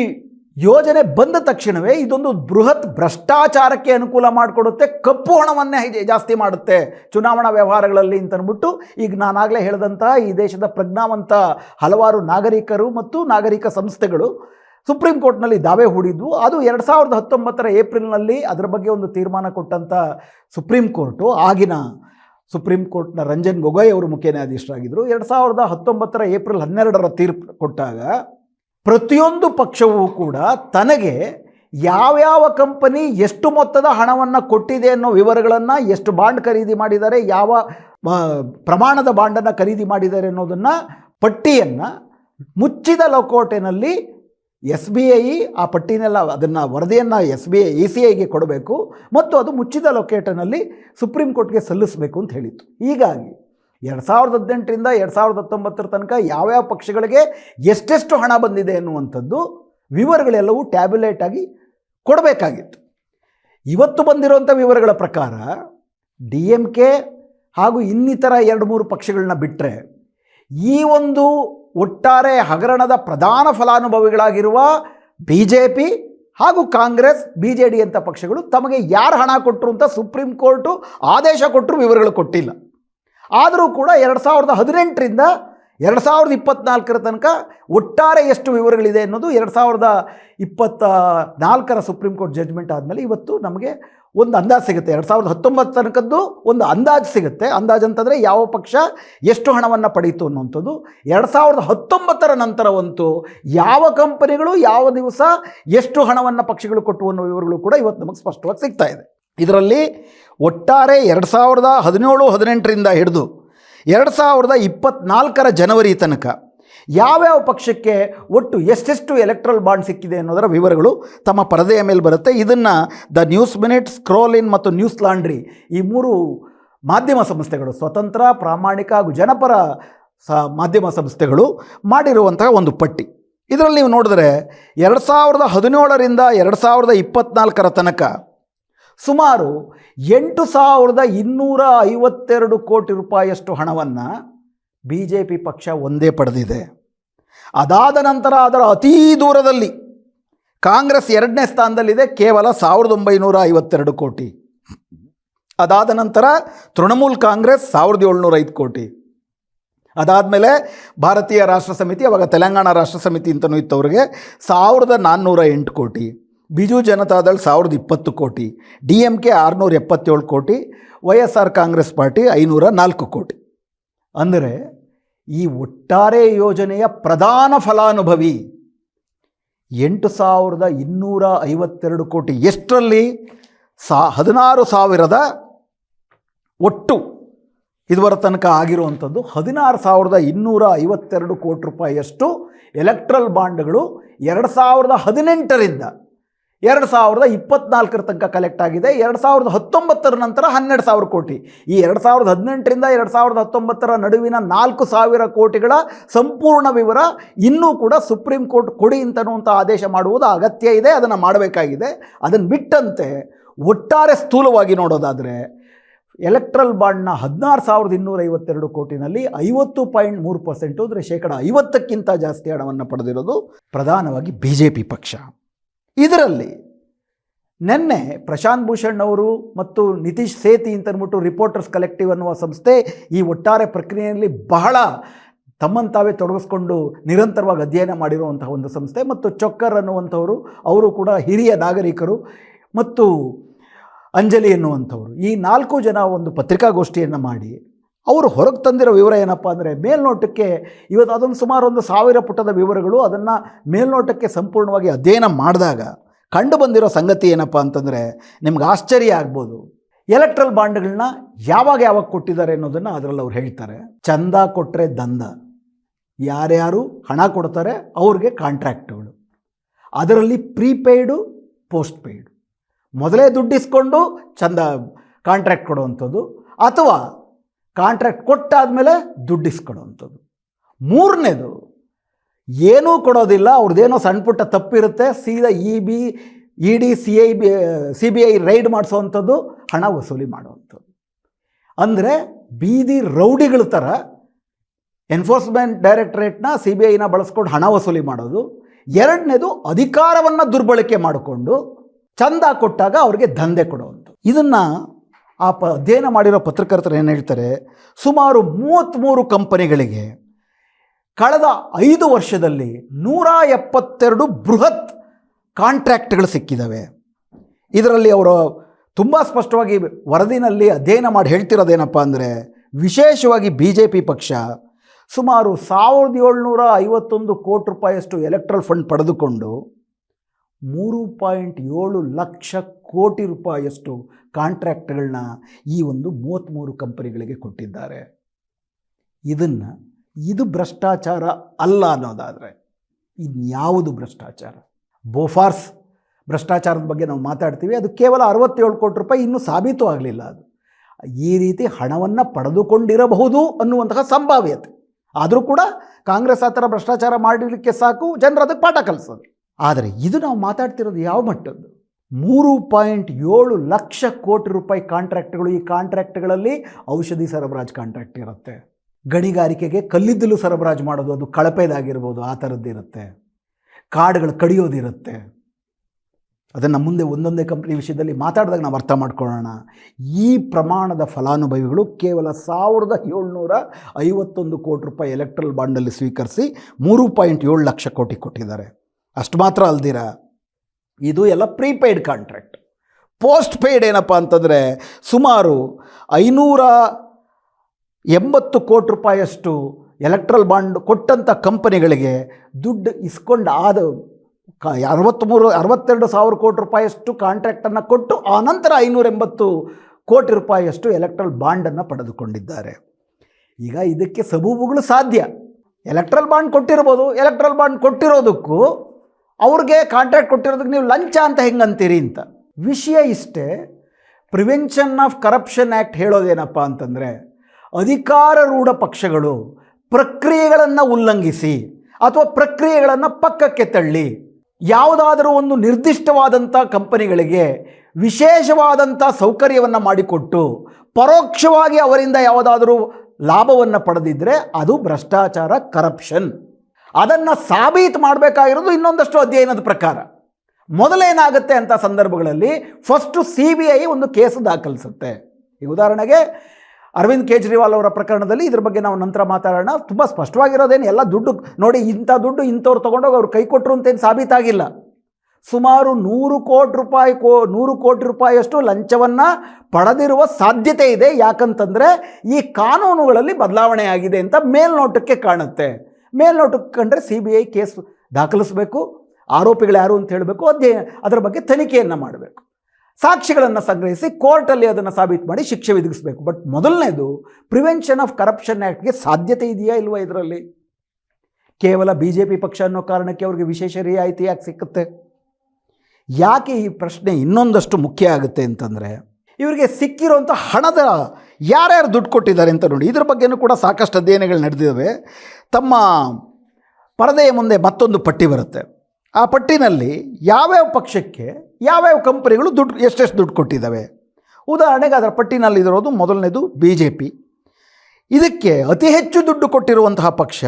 ಯೋಜನೆ ಬಂದ ತಕ್ಷಣವೇ ಇದೊಂದು ಬೃಹತ್ ಭ್ರಷ್ಟಾಚಾರಕ್ಕೆ ಅನುಕೂಲ ಮಾಡಿಕೊಡುತ್ತೆ, ಕಪ್ಪು ಹಣವನ್ನೇ ಜಾಸ್ತಿ ಮಾಡುತ್ತೆ ಚುನಾವಣಾ ವ್ಯವಹಾರಗಳಲ್ಲಿ ಅಂತಂದ್ಬಿಟ್ಟು ಈಗ ನಾನಾಗಲೇ ಹೇಳಿದಂತಹ ಈ ದೇಶದ ಪ್ರಜ್ಞಾವಂತ ಹಲವಾರು ನಾಗರಿಕರು ಮತ್ತು ನಾಗರಿಕ ಸಂಸ್ಥೆಗಳು ಸುಪ್ರೀಂ ಕೋರ್ಟ್ನಲ್ಲಿ ದಾವೆ ಹೂಡಿದ್ವು ಅದು ಎರಡು ಸಾವಿರದ ಹತ್ತೊಂಬತ್ತರ ಏಪ್ರಿಲ್ನಲ್ಲಿ ಅದರ ಬಗ್ಗೆ ಒಂದು ತೀರ್ಮಾನ ಕೊಟ್ಟಂಥ ಸುಪ್ರೀಂ ಕೋರ್ಟು ಆಗಿನ ಸುಪ್ರೀಂ ಕೋರ್ಟ್ನ ರಂಜನ್ ಗೊಗೊಯ್ ಅವರು ಮುಖ್ಯ ನ್ಯಾಯಾಧೀಶರಾಗಿದ್ದರು ಎರಡು ಸಾವಿರದ ಹತ್ತೊಂಬತ್ತರ ಏಪ್ರಿಲ್ ಹನ್ನೆರಡರ ತೀರ್ಪು ಕೊಟ್ಟಾಗ ಪ್ರತಿಯೊಂದು ಪಕ್ಷವೂ ಕೂಡ ತನಗೆ ಯಾವ್ಯಾವ ಕಂಪನಿ ಎಷ್ಟು ಮೊತ್ತದ ಹಣವನ್ನು ಕೊಟ್ಟಿದೆ ಅನ್ನೋ ವಿವರಗಳನ್ನು ಎಷ್ಟು ಬಾಂಡ್ ಖರೀದಿ ಮಾಡಿದ್ದಾರೆ, ಯಾವ ಪ್ರಮಾಣದ ಬಾಂಡನ್ನು ಖರೀದಿ ಮಾಡಿದ್ದಾರೆ ಅನ್ನೋದನ್ನು ಪಟ್ಟಿಯನ್ನು ಮುಚ್ಚಿದ ಲಕೋಟೆನಲ್ಲಿ ಎಸ್ ಬಿ ಐ ಆ ಪಟ್ಟಿನೆಲ್ಲ ಅದನ್ನು ವರದಿಯನ್ನು S B I E C ಐಗೆ ಕೊಡಬೇಕು ಮತ್ತು ಅದು ಮುಚ್ಚಿದ ಲೊಕೇಟನಲ್ಲಿ ಸುಪ್ರೀಂ ಕೋರ್ಟ್ಗೆ ಸಲ್ಲಿಸಬೇಕು ಅಂತ ಹೇಳಿತ್ತು. ಹೀಗಾಗಿ ಎರಡು ಸಾವಿರದ ಹದಿನೆಂಟರಿಂದ ಎರಡು ಸಾವಿರದ ಹತ್ತೊಂಬತ್ತರ ತನಕ ಯಾವ್ಯಾವ ಪಕ್ಷಗಳಿಗೆ ಎಷ್ಟೆಷ್ಟು ಹಣ ಬಂದಿದೆ ಎನ್ನುವಂಥದ್ದು ವಿವರಗಳೆಲ್ಲವೂ ಟ್ಯಾಬ್ಯುಲೇಟ್ ಆಗಿ ಕೊಡಬೇಕಾಗಿತ್ತು. ಇವತ್ತು ಬಂದಿರುವಂಥ ವಿವರಗಳ ಪ್ರಕಾರ ಡಿ ಎಂ ಕೆ ಹಾಗೂ ಇನ್ನಿತರ ಎರಡು ಮೂರು ಪಕ್ಷಗಳನ್ನ ಬಿಟ್ಟರೆ ಈ ಒಂದು ಒಟ್ಟಾರೆ ಹಗರಣದ ಪ್ರಧಾನ ಫಲಾನುಭವಿಗಳಾಗಿರುವ ಬಿ ಜೆ ಪಿ ಹಾಗೂ ಕಾಂಗ್ರೆಸ್ ಬಿ ಜೆ ಡಿ ಅಂತ ಪಕ್ಷಗಳು ತಮಗೆ ಯಾರು ಹಣ ಕೊಟ್ಟರು ಅಂತ ಸುಪ್ರೀಂ ಕೋರ್ಟು ಆದೇಶ ಕೊಟ್ಟರು, ವಿವರಗಳು ಕೊಟ್ಟಿಲ್ಲ. ಆದರೂ ಕೂಡ ಎರಡು ಸಾವಿರದ ಹದಿನೆಂಟರಿಂದ ಎರಡು ಸಾವಿರದ ಇಪ್ಪತ್ತ್ನಾಲ್ಕರ ತನಕ ಒಟ್ಟಾರೆ ಎಷ್ಟು ವಿವರಗಳಿದೆ ಅನ್ನೋದು ಎರಡು ಸಾವಿರದ ಇಪ್ಪತ್ತ ನಾಲ್ಕರ ಸುಪ್ರೀಂ ಕೋರ್ಟ್ ಜಡ್ಜ್ಮೆಂಟ್ ಆದಮೇಲೆ ಇವತ್ತು ನಮಗೆ ಒಂದು ಅಂದಾಜು ಸಿಗುತ್ತೆ. ಎರಡು ಸಾವಿರದ ಹತ್ತೊಂಬತ್ತು ತನಕದ್ದು ಒಂದು ಅಂದಾಜು ಸಿಗುತ್ತೆ. ಅಂದಾಜು ಅಂತಂದರೆ ಯಾವ ಪಕ್ಷ ಎಷ್ಟು ಹಣವನ್ನು ಪಡೆಯಿತು ಅನ್ನುವಂಥದ್ದು. ಎರಡು ಸಾವಿರದ ಹತ್ತೊಂಬತ್ತರ ನಂತರವಂತೂ ಯಾವ ಕಂಪನಿಗಳು ಯಾವ ದಿವಸ ಎಷ್ಟು ಹಣವನ್ನು ಪಕ್ಷಗಳು ಕೊಟ್ಟು ಅನ್ನೋ ವಿವರಗಳು ಕೂಡ ಇವತ್ತು ನಮಗೆ ಸ್ಪಷ್ಟವಾಗಿ ಸಿಗ್ತಾ ಇದೆ. ಇದರಲ್ಲಿ ಒಟ್ಟಾರೆ ಎರಡು ಸಾವಿರದ ಹದಿನೇಳು, ಹದಿನೆಂಟರಿಂದ ಹಿಡಿದು ಎರಡು ಸಾವಿರದ ಇಪ್ಪತ್ನಾಲ್ಕರ ಜನವರಿ ತನಕ ಯಾವ್ಯಾವ ಪಕ್ಷಕ್ಕೆ ಒಟ್ಟು ಎಷ್ಟೆಷ್ಟು ಎಲೆಕ್ಟ್ರಲ್ ಬಾಂಡ್ ಸಿಕ್ಕಿದೆ ಅನ್ನೋದರ ವಿವರಗಳು ತಮ್ಮ ಪರದೆಯ ಮೇಲೆ ಬರುತ್ತೆ. ಇದನ್ನು the News Minute Scroll in ಮತ್ತು ನ್ಯೂಸ್ ಲಾಂಡ್ರಿ ಈ ಮೂರು ಮಾಧ್ಯಮ ಸಂಸ್ಥೆಗಳು, ಸ್ವತಂತ್ರ, ಪ್ರಾಮಾಣಿಕ ಹಾಗೂ ಜನಪರ ಸ ಮಾಧ್ಯಮ ಸಂಸ್ಥೆಗಳು ಮಾಡಿರುವಂತಹ ಒಂದು ಪಟ್ಟಿ. ಇದರಲ್ಲಿ ನೀವು ನೋಡಿದ್ರೆ ಎರಡು ಸಾವಿರದ ಹದಿನೇಳರಿಂದ ಎರಡು ಸಾವಿರದ ಇಪ್ಪತ್ನಾಲ್ಕರ ತನಕ ಸುಮಾರು ಎಂಟು ಸಾವಿರದ ಇನ್ನೂರ ಐವತ್ತೆರಡು ಕೋಟಿ ರೂಪಾಯಿಯಷ್ಟು ಹಣವನ್ನು ಬಿ ಜೆ ಪಿ ಪಕ್ಷ ಒಂದೇ ಪಡೆದಿದೆ. ಅದಾದ ನಂತರ ಅದರ ಅತೀ ದೂರದಲ್ಲಿ ಕಾಂಗ್ರೆಸ್ ಎರಡನೇ ಸ್ಥಾನದಲ್ಲಿದೆ, ಕೇವಲ ಸಾವಿರದ ಒಂಬೈನೂರ ಐವತ್ತೆರಡು ಕೋಟಿ. ಅದಾದ ನಂತರ ತೃಣಮೂಲ್ ಕಾಂಗ್ರೆಸ್ ಸಾವಿರದ ಏಳ್ನೂರ ಐದು ಕೋಟಿ. ಅದಾದಮೇಲೆ ಭಾರತೀಯ ರಾಷ್ಟ್ರ ಸಮಿತಿ, ಅವಾಗ ತೆಲಂಗಾಣ ರಾಷ್ಟ್ರ ಸಮಿತಿ ಅಂತಲೂ ಇತ್ತು ಅವ್ರಿಗೆ ಸಾವಿರದ ನಾನ್ನೂರ ಎಂಟು ಕೋಟಿ. ಬಿಜು ಜನತಾದಳ್ ಸಾವಿರದ ಇಪ್ಪತ್ತು ಕೋಟಿ ಡಿ ಎಂ ಕೆ ಆರುನೂರ ಎಪ್ಪತ್ತೇಳು ಕೋಟಿ Y S R Congress party ಐನೂರ ನಾಲ್ಕು ಕೋಟಿ. ಅಂದರೆ ಈ ಒಟ್ಟಾರೆ ಯೋಜನೆಯ ಪ್ರಧಾನ ಫಲಾನುಭವಿ ಎಂಟು ಸಾವಿರದ ಇನ್ನೂರ ಐವತ್ತೆರಡು ಕೋಟಿ ಎಷ್ಟರಲ್ಲಿ ಸಾ ಹದಿನಾರು ಸಾವಿರದ ಒಟ್ಟು ಇದುವರ ತನಕ ಆಗಿರುವಂಥದ್ದು ಹದಿನಾರು ಸಾವಿರದ ಇನ್ನೂರ ಐವತ್ತೆರಡು ಕೋಟಿ ರೂಪಾಯಿಯಷ್ಟು ಎಲೆಕ್ಟ್ರಲ್ ಬಾಂಡ್ಗಳು ಎರಡು ಸಾವಿರದ ಹದಿನೆಂಟರಿಂದ ಎರಡು ಸಾವಿರದ ಇಪ್ಪತ್ನಾಲ್ಕರ ತನಕ ಕಲೆಕ್ಟ್ ಆಗಿದೆ. ಎರಡು ಸಾವಿರದ ಹತ್ತೊಂಬತ್ತರ ನಂತರ ಹನ್ನೆರಡು ಸಾವಿರ ಕೋಟಿ. ಈ ಎರಡು ಸಾವಿರದ ಹದಿನೆಂಟರಿಂದ ಎರಡು ಸಾವಿರದ ಹತ್ತೊಂಬತ್ತರ ನಡುವಿನ ನಾಲ್ಕು ಸಾವಿರ ಕೋಟಿಗಳ ಸಂಪೂರ್ಣ ವಿವರ ಇನ್ನೂ ಕೂಡ ಸುಪ್ರೀಂ ಕೋರ್ಟ್ ಕೊಡಿ ಅಂತನ್ನುವಂಥ ಆದೇಶ ಮಾಡುವುದು ಅಗತ್ಯ ಇದೆ. ಅದನ್ನು ಮಾಡಬೇಕಾಗಿದೆ. ಅದನ್ನು ಬಿಟ್ಟಂತೆ ಒಟ್ಟಾರೆ ಸ್ಥೂಲವಾಗಿ ನೋಡೋದಾದರೆ ಎಲೆಕ್ಟ್ರಲ್ ಬಾಂಡ್ನ ಹದಿನಾರು ಸಾವಿರದ ಇನ್ನೂರ ಐವತ್ತೆರಡು ಕೋಟಿನಲ್ಲಿ ಐವತ್ತು ಪಾಯಿಂಟ್ ಮೂರು ಪರ್ಸೆಂಟು ಅಂದರೆ ಶೇಕಡ ಐವತ್ತಕ್ಕಿಂತ ಜಾಸ್ತಿ ಹಣವನ್ನು ಪಡೆದಿರೋದು ಪ್ರಧಾನವಾಗಿ ಬಿ ಜೆ ಪಿ ಪಕ್ಷ. ಇದರಲ್ಲಿ ನಿನ್ನೆ ಪ್ರಶಾಂತ್ ಭೂಷಣ್ ಅವರು ಮತ್ತು ನಿತೀಶ್ ಸೇತಿ ಅಂತ ಅಂದ್ಬಿಟ್ಟು ರಿಪೋರ್ಟರ್ಸ್ ಕಲೆಕ್ಟಿವ್ ಅನ್ನುವ ಸಂಸ್ಥೆ ಈ ಒಟ್ಟಾರೆ ಪ್ರಕ್ರಿಯೆಯಲ್ಲಿ ಬಹಳ ತಮ್ಮನ್ನು ತಾವೇ ತೊಡಗಿಸ್ಕೊಂಡು ನಿರಂತರವಾಗಿ ಅಧ್ಯಯನ ಮಾಡಿರುವಂತಹ ಒಂದು ಸಂಸ್ಥೆ ಮತ್ತು ಚೊಕ್ಕರ್ ಅನ್ನುವಂಥವರು, ಅವರು ಕೂಡ ಹಿರಿಯ ನಾಗರಿಕರು ಮತ್ತು ಅಂಜಲಿ ಎನ್ನುವಂಥವ್ರು. ಈ ನಾಲ್ಕು ಜನ ಒಂದು ಪತ್ರಿಕಾಗೋಷ್ಠಿಯನ್ನು ಮಾಡಿ ಅವರು ಹೊರಗೆ ತಂದಿರೋ ವಿವರ ಏನಪ್ಪ ಅಂದರೆ ಮೇಲ್ನೋಟಕ್ಕೆ ಇವತ್ತು ಅದೊಂದು ಸುಮಾರು ಒಂದು ಸಾವಿರ ಪುಟದ ವಿವರಗಳು ಅದನ್ನು ಮೇಲ್ನೋಟಕ್ಕೆ ಸಂಪೂರ್ಣವಾಗಿ ಅಧ್ಯಯನ ಮಾಡಿದಾಗ ಕಂಡು ಬಂದಿರೋ ಸಂಗತಿ ಏನಪ್ಪ ಅಂತಂದರೆ ನಿಮ್ಗೆ ಆಶ್ಚರ್ಯ ಆಗ್ಬೋದು. ಎಲೆಕ್ಟ್ರಲ್ ಬಾಂಡ್ಗಳನ್ನ ಯಾವಾಗ ಯಾವಾಗ ಕೊಟ್ಟಿದ್ದಾರೆ ಅನ್ನೋದನ್ನು ಅದರಲ್ಲಿ ಅವ್ರು ಹೇಳ್ತಾರೆ. ಚಂದ ಕೊಟ್ಟರೆ ದಂದ ಯಾರ್ಯಾರು ಹಣ ಕೊಡ್ತಾರೆ ಅವ್ರಿಗೆ ಕಾಂಟ್ರಾಕ್ಟ್ಗಳು ಅದರಲ್ಲಿ ಪ್ರೀಪೇಯ್ಡು ಪೋಸ್ಟ್ ಪೇಯ್ಡು ಮೊದಲೇ ದುಡ್ಡು ಇಸ್ಕೊಂಡು ಚಂದ ಕಾಂಟ್ರಾಕ್ಟ್ ಕೊಡುವಂಥದ್ದು. ಅಥವಾ ಕಾಂಟ್ರಾಕ್ಟ್ ಕೊಟ್ಟಾದಮೇಲೆ ದುಡ್ಡು ಇಸ್ಕೊಡುವಂಥದ್ದು ಮೂರನೇದು, ಏನೂ ಕೊಡೋದಿಲ್ಲ ಅವ್ರದ್ದೇನೋ ಸಣ್ಣ ಪುಟ್ಟ ತಪ್ಪಿರುತ್ತೆ, ಸೀದಾ E B, E D, C I B, C B I raid ಮಾಡಿಸೋವಂಥದ್ದು ಹಣ ವಸೂಲಿ ಮಾಡುವಂಥದ್ದು ಅಂದರೆ ಬೀದಿ ರೌಡಿಗಳ ಥರ ಎನ್ಫೋರ್ಸ್ಮೆಂಟ್ ಡೈರೆಕ್ಟರೇಟ್ನ ಸಿ ಬಿ ಐನ ಬಳಸ್ಕೊಂಡು ಹಣ ವಸೂಲಿ ಮಾಡೋದು. ಎರಡನೇದು, ಅಧಿಕಾರವನ್ನು ದುರ್ಬಳಕೆ ಮಾಡಿಕೊಂಡು ಚಂದ ಕೊಟ್ಟಾಗ ಅವ್ರಿಗೆ ದಂಧೆ ಕೊಡುವಂಥದ್ದು ಇದನ್ನು ಆ ಪ, ಅಧ್ಯಯನ ಮಾಡಿರೋ ಪತ್ರಕರ್ತರು ಏನು ಹೇಳ್ತಾರೆ? ಸುಮಾರು ಮೂವತ್ತ್ಮೂರು ಕಂಪನಿಗಳಿಗೆ ಕಳೆದ ಐದು ವರ್ಷದಲ್ಲಿ ನೂರ ಎಪ್ಪತ್ತೆರಡು ಬೃಹತ್ ಕಾಂಟ್ರ್ಯಾಕ್ಟ್ಗಳು ಸಿಕ್ಕಿದ್ದಾವೆ ಇದರಲ್ಲಿ ಅವರು ತುಂಬ ಸ್ಪಷ್ಟವಾಗಿ ವರದಿನಲ್ಲಿ ಅಧ್ಯಯನ ಮಾಡಿ ಹೇಳ್ತಿರೋದೇನಪ್ಪ ಅಂದರೆ, ವಿಶೇಷವಾಗಿ ಬಿ ಜೆ ಪಿ ಪಕ್ಷ ಸುಮಾರು ಸಾವಿರದ ಏಳ್ನೂರ ಐವತ್ತೊಂದು ಕೋಟಿ ರೂಪಾಯಿಯಷ್ಟು ಎಲೆಕ್ಟ್ರಲ್ ಫಂಡ್ ಪಡೆದುಕೊಂಡು ಮೂರು ಪಾಯಿಂಟ್ ಏಳು ಲಕ್ಷ ಕೋಟಿ ರೂಪಾಯಿಯಷ್ಟು ಕಾಂಟ್ರಾಕ್ಟ್ಗಳನ್ನ ಈ ಒಂದು ಮೂವತ್ತ್ಮೂರು ಕಂಪನಿಗಳಿಗೆ ಕೊಟ್ಟಿದ್ದಾರೆ. ಇದನ್ನು, ಇದು ಭ್ರಷ್ಟಾಚಾರ ಅಲ್ಲ ಅನ್ನೋದಾದರೆ ಇನ್ಯಾವುದು ಭ್ರಷ್ಟಾಚಾರ? ಬೋಫಾರ್ಸ್ ಭ್ರಷ್ಟಾಚಾರದ ಬಗ್ಗೆ ನಾವು ಮಾತಾಡ್ತೀವಿ, ಅದು ಕೇವಲ ಅರವತ್ತೇಳು ಕೋಟಿ ರೂಪಾಯಿ ಇನ್ನೂ ಸಾಬೀತು ಆಗಲಿಲ್ಲ ಅದು. ಈ ರೀತಿ ಹಣವನ್ನು ಪಡೆದುಕೊಂಡಿರಬಹುದು ಅನ್ನುವಂತಹ ಸಂಭಾವ್ಯತೆ. ಆದರೂ ಕೂಡ ಕಾಂಗ್ರೆಸ್ ಆ ಥರ ಭ್ರಷ್ಟಾಚಾರ ಮಾಡಲಿಕ್ಕೆ ಸಾಕು, ಜನರು ಅದಕ್ಕೆ ಪಾಠ ಕಲಿಸೋದು. ಆದರೆ ಇದು ನಾವು ಮಾತಾಡ್ತಿರೋದು ಯಾವ ಮಟ್ಟದ್ದು? ಮೂರು ಪಾಯಿಂಟ್ ಏಳು ಲಕ್ಷ ಕೋಟಿ ರೂಪಾಯಿ ಕಾಂಟ್ರಾಕ್ಟ್ಗಳು ಈ ಕಾಂಟ್ರಾಕ್ಟ್ಗಳಲ್ಲಿ ಔಷಧಿ ಸರಬರಾಜು ಕಾಂಟ್ರಾಕ್ಟ್ ಇರುತ್ತೆ. ಗಣಿಗಾರಿಕೆಗೆ ಕಲ್ಲಿದ್ದಲು ಸರಬರಾಜು ಮಾಡೋದು ಅದು ಕಳಪೆದಾಗಿರ್ಬೋದು ಆ ಥರದ್ದಿರುತ್ತೆ ಕಾಡುಗಳು ಕಡಿಯೋದಿರುತ್ತೆ ಅದನ್ನು ಮುಂದೆ ಒಂದೊಂದೇ ಕಂಪ್ನಿ ವಿಷಯದಲ್ಲಿ ಮಾತಾಡಿದಾಗ ನಾವು ಅರ್ಥ ಮಾಡ್ಕೊಳ್ಳೋಣ. ಈ ಪ್ರಮಾಣದ ಫಲಾನುಭವಿಗಳು ಕೇವಲ ಸಾವಿರದ ಏಳ್ನೂರ ಐವತ್ತೊಂದು ಕೋಟಿ ರೂಪಾಯಿ ಎಲೆಕ್ಟ್ರಲ್ ಬಾಂಡಲ್ಲಿ ಸ್ವೀಕರಿಸಿ ಮೂರು ಪಾಯಿಂಟ್ ಏಳು ಲಕ್ಷ ಕೋಟಿ ಕೊಟ್ಟಿದ್ದಾರೆ. ಅಷ್ಟು ಮಾತ್ರ ಅಲ್ದಿರ? ಇದು ಎಲ್ಲ ಪ್ರೀಪೇಯ್ಡ್ ಕಾಂಟ್ರಾಕ್ಟ್. ಪೋಸ್ಟ್ ಪೇಯ್ಡ್ ಏನಪ್ಪ ಅಂತಂದರೆ ಸುಮಾರು ಐನೂರ ಎಂಬತ್ತು ಕೋಟಿ ರೂಪಾಯಿಯಷ್ಟು ಎಲೆಕ್ಟ್ರಲ್ ಬಾಂಡ್ ಕೊಟ್ಟಂಥ ಕಂಪನಿಗಳಿಗೆ ದುಡ್ಡು ಇಸ್ಕೊಂಡು ಆದ ಕ ಅರವತ್ತ್ಮೂರು ಅರವತ್ತೆರಡು ಸಾವಿರ ಕೋಟಿ ರೂಪಾಯಿಯಷ್ಟು ಕಾಂಟ್ರಾಕ್ಟನ್ನು ಕೊಟ್ಟು ಆನಂತರ ಐನೂರ ಎಂಬತ್ತು ಕೋಟಿ ರೂಪಾಯಿಯಷ್ಟು ಎಲೆಕ್ಟ್ರಲ್ ಬಾಂಡನ್ನು ಪಡೆದುಕೊಂಡಿದ್ದಾರೆ. ಈಗ ಇದಕ್ಕೆ ಸಬೂಬುಗಳು ಸಾಧ್ಯ. ಎಲೆಕ್ಟ್ರಲ್ ಬಾಂಡ್ ಕೊಟ್ಟಿರ್ಬೋದು, ಎಲೆಕ್ಟ್ರಲ್ ಬಾಂಡ್ ಕೊಟ್ಟಿರೋದಕ್ಕೂ ಅವ್ರಿಗೆ ಕಾಂಟ್ರಾಕ್ಟ್ ಕೊಟ್ಟಿರೋದಕ್ಕೆ ನೀವು ಲಂಚ ಅಂತ ಹೆಂಗೆ ಅಂತೀರಿ ಅಂತ. ವಿಷಯ ಇಷ್ಟೇ ಪ್ರಿವೆನ್ಷನ್ ಆಫ್ ಕರಪ್ಷನ್ ಆ್ಯಕ್ಟ್ ಹೇಳೋದೇನಪ್ಪ ಅಂತಂದರೆ, ಅಧಿಕಾರರೂಢ ಪಕ್ಷಗಳು ಪ್ರಕ್ರಿಯೆಗಳನ್ನು ಉಲ್ಲಂಘಿಸಿ ಅಥವಾ ಪ್ರಕ್ರಿಯೆಗಳನ್ನು ಪಕ್ಕಕ್ಕೆ ತಳ್ಳಿ, ಯಾವುದಾದರೂ ಒಂದು ನಿರ್ದಿಷ್ಟವಾದಂಥ ಕಂಪನಿಗಳಿಗೆ ವಿಶೇಷವಾದಂಥ ಸೌಕರ್ಯವನ್ನು ಮಾಡಿಕೊಟ್ಟು, ಪರೋಕ್ಷವಾಗಿ ಅವರಿಂದ ಯಾವುದಾದರೂ ಲಾಭವನ್ನು ಪಡೆದಿದ್ದರೆ ಅದು ಭ್ರಷ್ಟಾಚಾರ ಕರಪ್ಷನ್ ಅದನ್ನು ಸಾಬೀತು ಮಾಡಬೇಕಾಗಿರೋದು ಇನ್ನೊಂದಷ್ಟು ಅಧ್ಯಯನದ ಪ್ರಕಾರ. ಮೊದಲೇನಾಗುತ್ತೆ ಅಂತ ಸಂದರ್ಭಗಳಲ್ಲಿ ಫಸ್ಟು ಸಿ ಬಿ ಐ ಒಂದು ಕೇಸು ದಾಖಲಿಸುತ್ತೆ. ಈಗ ಉದಾಹರಣೆಗೆ ಅರವಿಂದ್ ಕೇಜ್ರಿವಾಲ್ ಅವರ ಪ್ರಕರಣದಲ್ಲಿ ಇದ್ರ ಬಗ್ಗೆ ನಾವು ನಂತರ ಮಾತಾಡೋಣ. ತುಂಬ ಸ್ಪಷ್ಟವಾಗಿರೋದೇನು ಎಲ್ಲ ದುಡ್ಡು ನೋಡಿ ಇಂಥ ದುಡ್ಡು ಇಂಥವ್ರು ತೊಗೊಂಡೋಗಿ ಅವ್ರು ಕೈ ಕೊಟ್ಟರು ಅಂತೇನು ಸಾಬೀತಾಗಿಲ್ಲ. ಸುಮಾರು ನೂರು ಕೋಟಿ ರೂಪಾಯಿ ಕೋ ನೂರು ಕೋಟಿ ರೂಪಾಯಿಯಷ್ಟು ಲಂಚವನ್ನು ಪಡೆದಿರುವ ಸಾಧ್ಯತೆ ಇದೆ. ಯಾಕಂತಂದರೆ ಈ ಕಾನೂನುಗಳಲ್ಲಿ ಬದಲಾವಣೆ ಆಗಿದೆ ಅಂತ ಮೇಲ್ನೋಟಕ್ಕೆ ಕಾಣುತ್ತೆ. ಮೇಲ್ನೋಟಕ್ಕೆ ಕಂಡ್ರೆ ಸಿ ಬಿ ಐ ಕೇಸ್ ದಾಖಲಿಸಬೇಕು, ಆರೋಪಿಗಳು ಯಾರು ಅಂತ ಹೇಳಬೇಕು ಅದೇ ಅದರ ಬಗ್ಗೆ ತನಿಖೆಯನ್ನು ಮಾಡಬೇಕು. ಸಾಕ್ಷಿಗಳನ್ನು ಸಂಗ್ರಹಿಸಿ ಕೋರ್ಟಲ್ಲಿ ಅದನ್ನು ಸಾಬೀತು ಮಾಡಿ ಶಿಕ್ಷೆ ವಿಧಿಸಬೇಕು. ಬಟ್ ಮೊದಲನೇದು, ಪ್ರಿವೆನ್ಷನ್ ಆಫ್ ಕರಪ್ಷನ್ ಆ್ಯಕ್ಟ್ಗೆ ಸಾಧ್ಯತೆ ಇದೆಯಾ ಇಲ್ವಾ ಇದರಲ್ಲಿ? ಕೇವಲ ಬಿ ಜೆ ಪಿ ಪಕ್ಷ ಅನ್ನೋ ಕಾರಣಕ್ಕೆ ಅವ್ರಿಗೆ ವಿಶೇಷ ರಿಯಾಯಿತಿ ಯಾಕೆ ಸಿಕ್ಕುತ್ತೆ? ಯಾಕೆ ಈ ಪ್ರಶ್ನೆ ಇನ್ನೊಂದಷ್ಟು ಮುಖ್ಯ ಆಗುತ್ತೆ ಅಂತಂದರೆ, ಇವರಿಗೆ ಸಿಕ್ಕಿರುವಂಥ ಹಣದ ಯಾರ್ಯಾರು ದುಡ್ಡು ಕೊಟ್ಟಿದ್ದಾರೆ ಅಂತ ನೋಡಿ, ಇದ್ರ ಬಗ್ಗೆನೂ ಕೂಡ ಸಾಕಷ್ಟು ಅಧ್ಯಯನಗಳು ನಡೆದಿದ್ದಾವೆ. ತಮ್ಮ ಪರದೆಯ ಮುಂದೆ ಮತ್ತೊಂದು ಪಟ್ಟಿ ಬರುತ್ತೆ. ಆ ಪಟ್ಟಿನಲ್ಲಿ ಯಾವ್ಯಾವ ಪಕ್ಷಕ್ಕೆ ಯಾವ್ಯಾವ ಕಂಪನಿಗಳು ದುಡ್ಡು, ಎಷ್ಟೆಷ್ಟು ದುಡ್ಡು ಕೊಟ್ಟಿದ್ದಾವೆ. ಉದಾಹರಣೆಗೆ ಅದರ ಪಟ್ಟಿನಲ್ಲಿರೋದು ಮೊದಲನೇದು ಬಿ ಜೆ ಪಿ ಇದಕ್ಕೆ ಅತಿ ಹೆಚ್ಚು ದುಡ್ಡು ಕೊಟ್ಟಿರುವಂತಹ ಪಕ್ಷ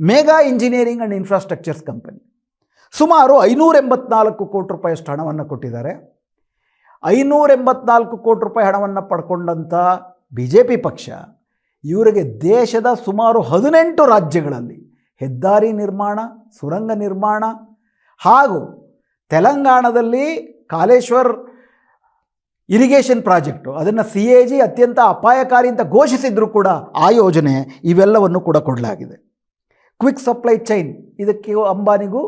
mega engineering and infrastructures company. ಸುಮಾರು ಐನೂರ ಎಂಬತ್ನಾಲ್ಕು ಕೋಟಿ ರೂಪಾಯಿಯಷ್ಟು ಹಣವನ್ನು ಕೊಟ್ಟಿದ್ದಾರೆ. ಐನೂರ ಎಂಬತ್ನಾಲ್ಕು ಕೋಟಿ ರೂಪಾಯಿ ಹಣವನ್ನು ಪಡ್ಕೊಂಡಂಥ ಬಿ ಜೆ ಪಿ ಪಕ್ಷ ಇವರಿಗೆ ದೇಶದ ಸುಮಾರು ಹದಿನೆಂಟು ರಾಜ್ಯಗಳಲ್ಲಿ ಹೆದ್ದಾರಿ ನಿರ್ಮಾಣ, ಸುರಂಗ ನಿರ್ಮಾಣ ಹಾಗೂ ತೆಲಂಗಾಣದಲ್ಲಿ ಕಾಲೇಶ್ವರ್ ಇರಿಗೇಷನ್ ಪ್ರಾಜೆಕ್ಟು, ಅದನ್ನು ಸಿ ಎ ಜಿ ಅತ್ಯಂತ ಅಪಾಯಕಾರಿ ಅಂತ ಘೋಷಿಸಿದರೂ ಕೂಡ ಆ ಯೋಜನೆ ಇವೆಲ್ಲವನ್ನು ಕೂಡ ಕೊಡಲಾಗಿದೆ. ಕ್ವಿಕ್ ಸಪ್ಲೈ ಚೈನ್, ಇದಕ್ಕೆ ಅಂಬಾನಿಗೂ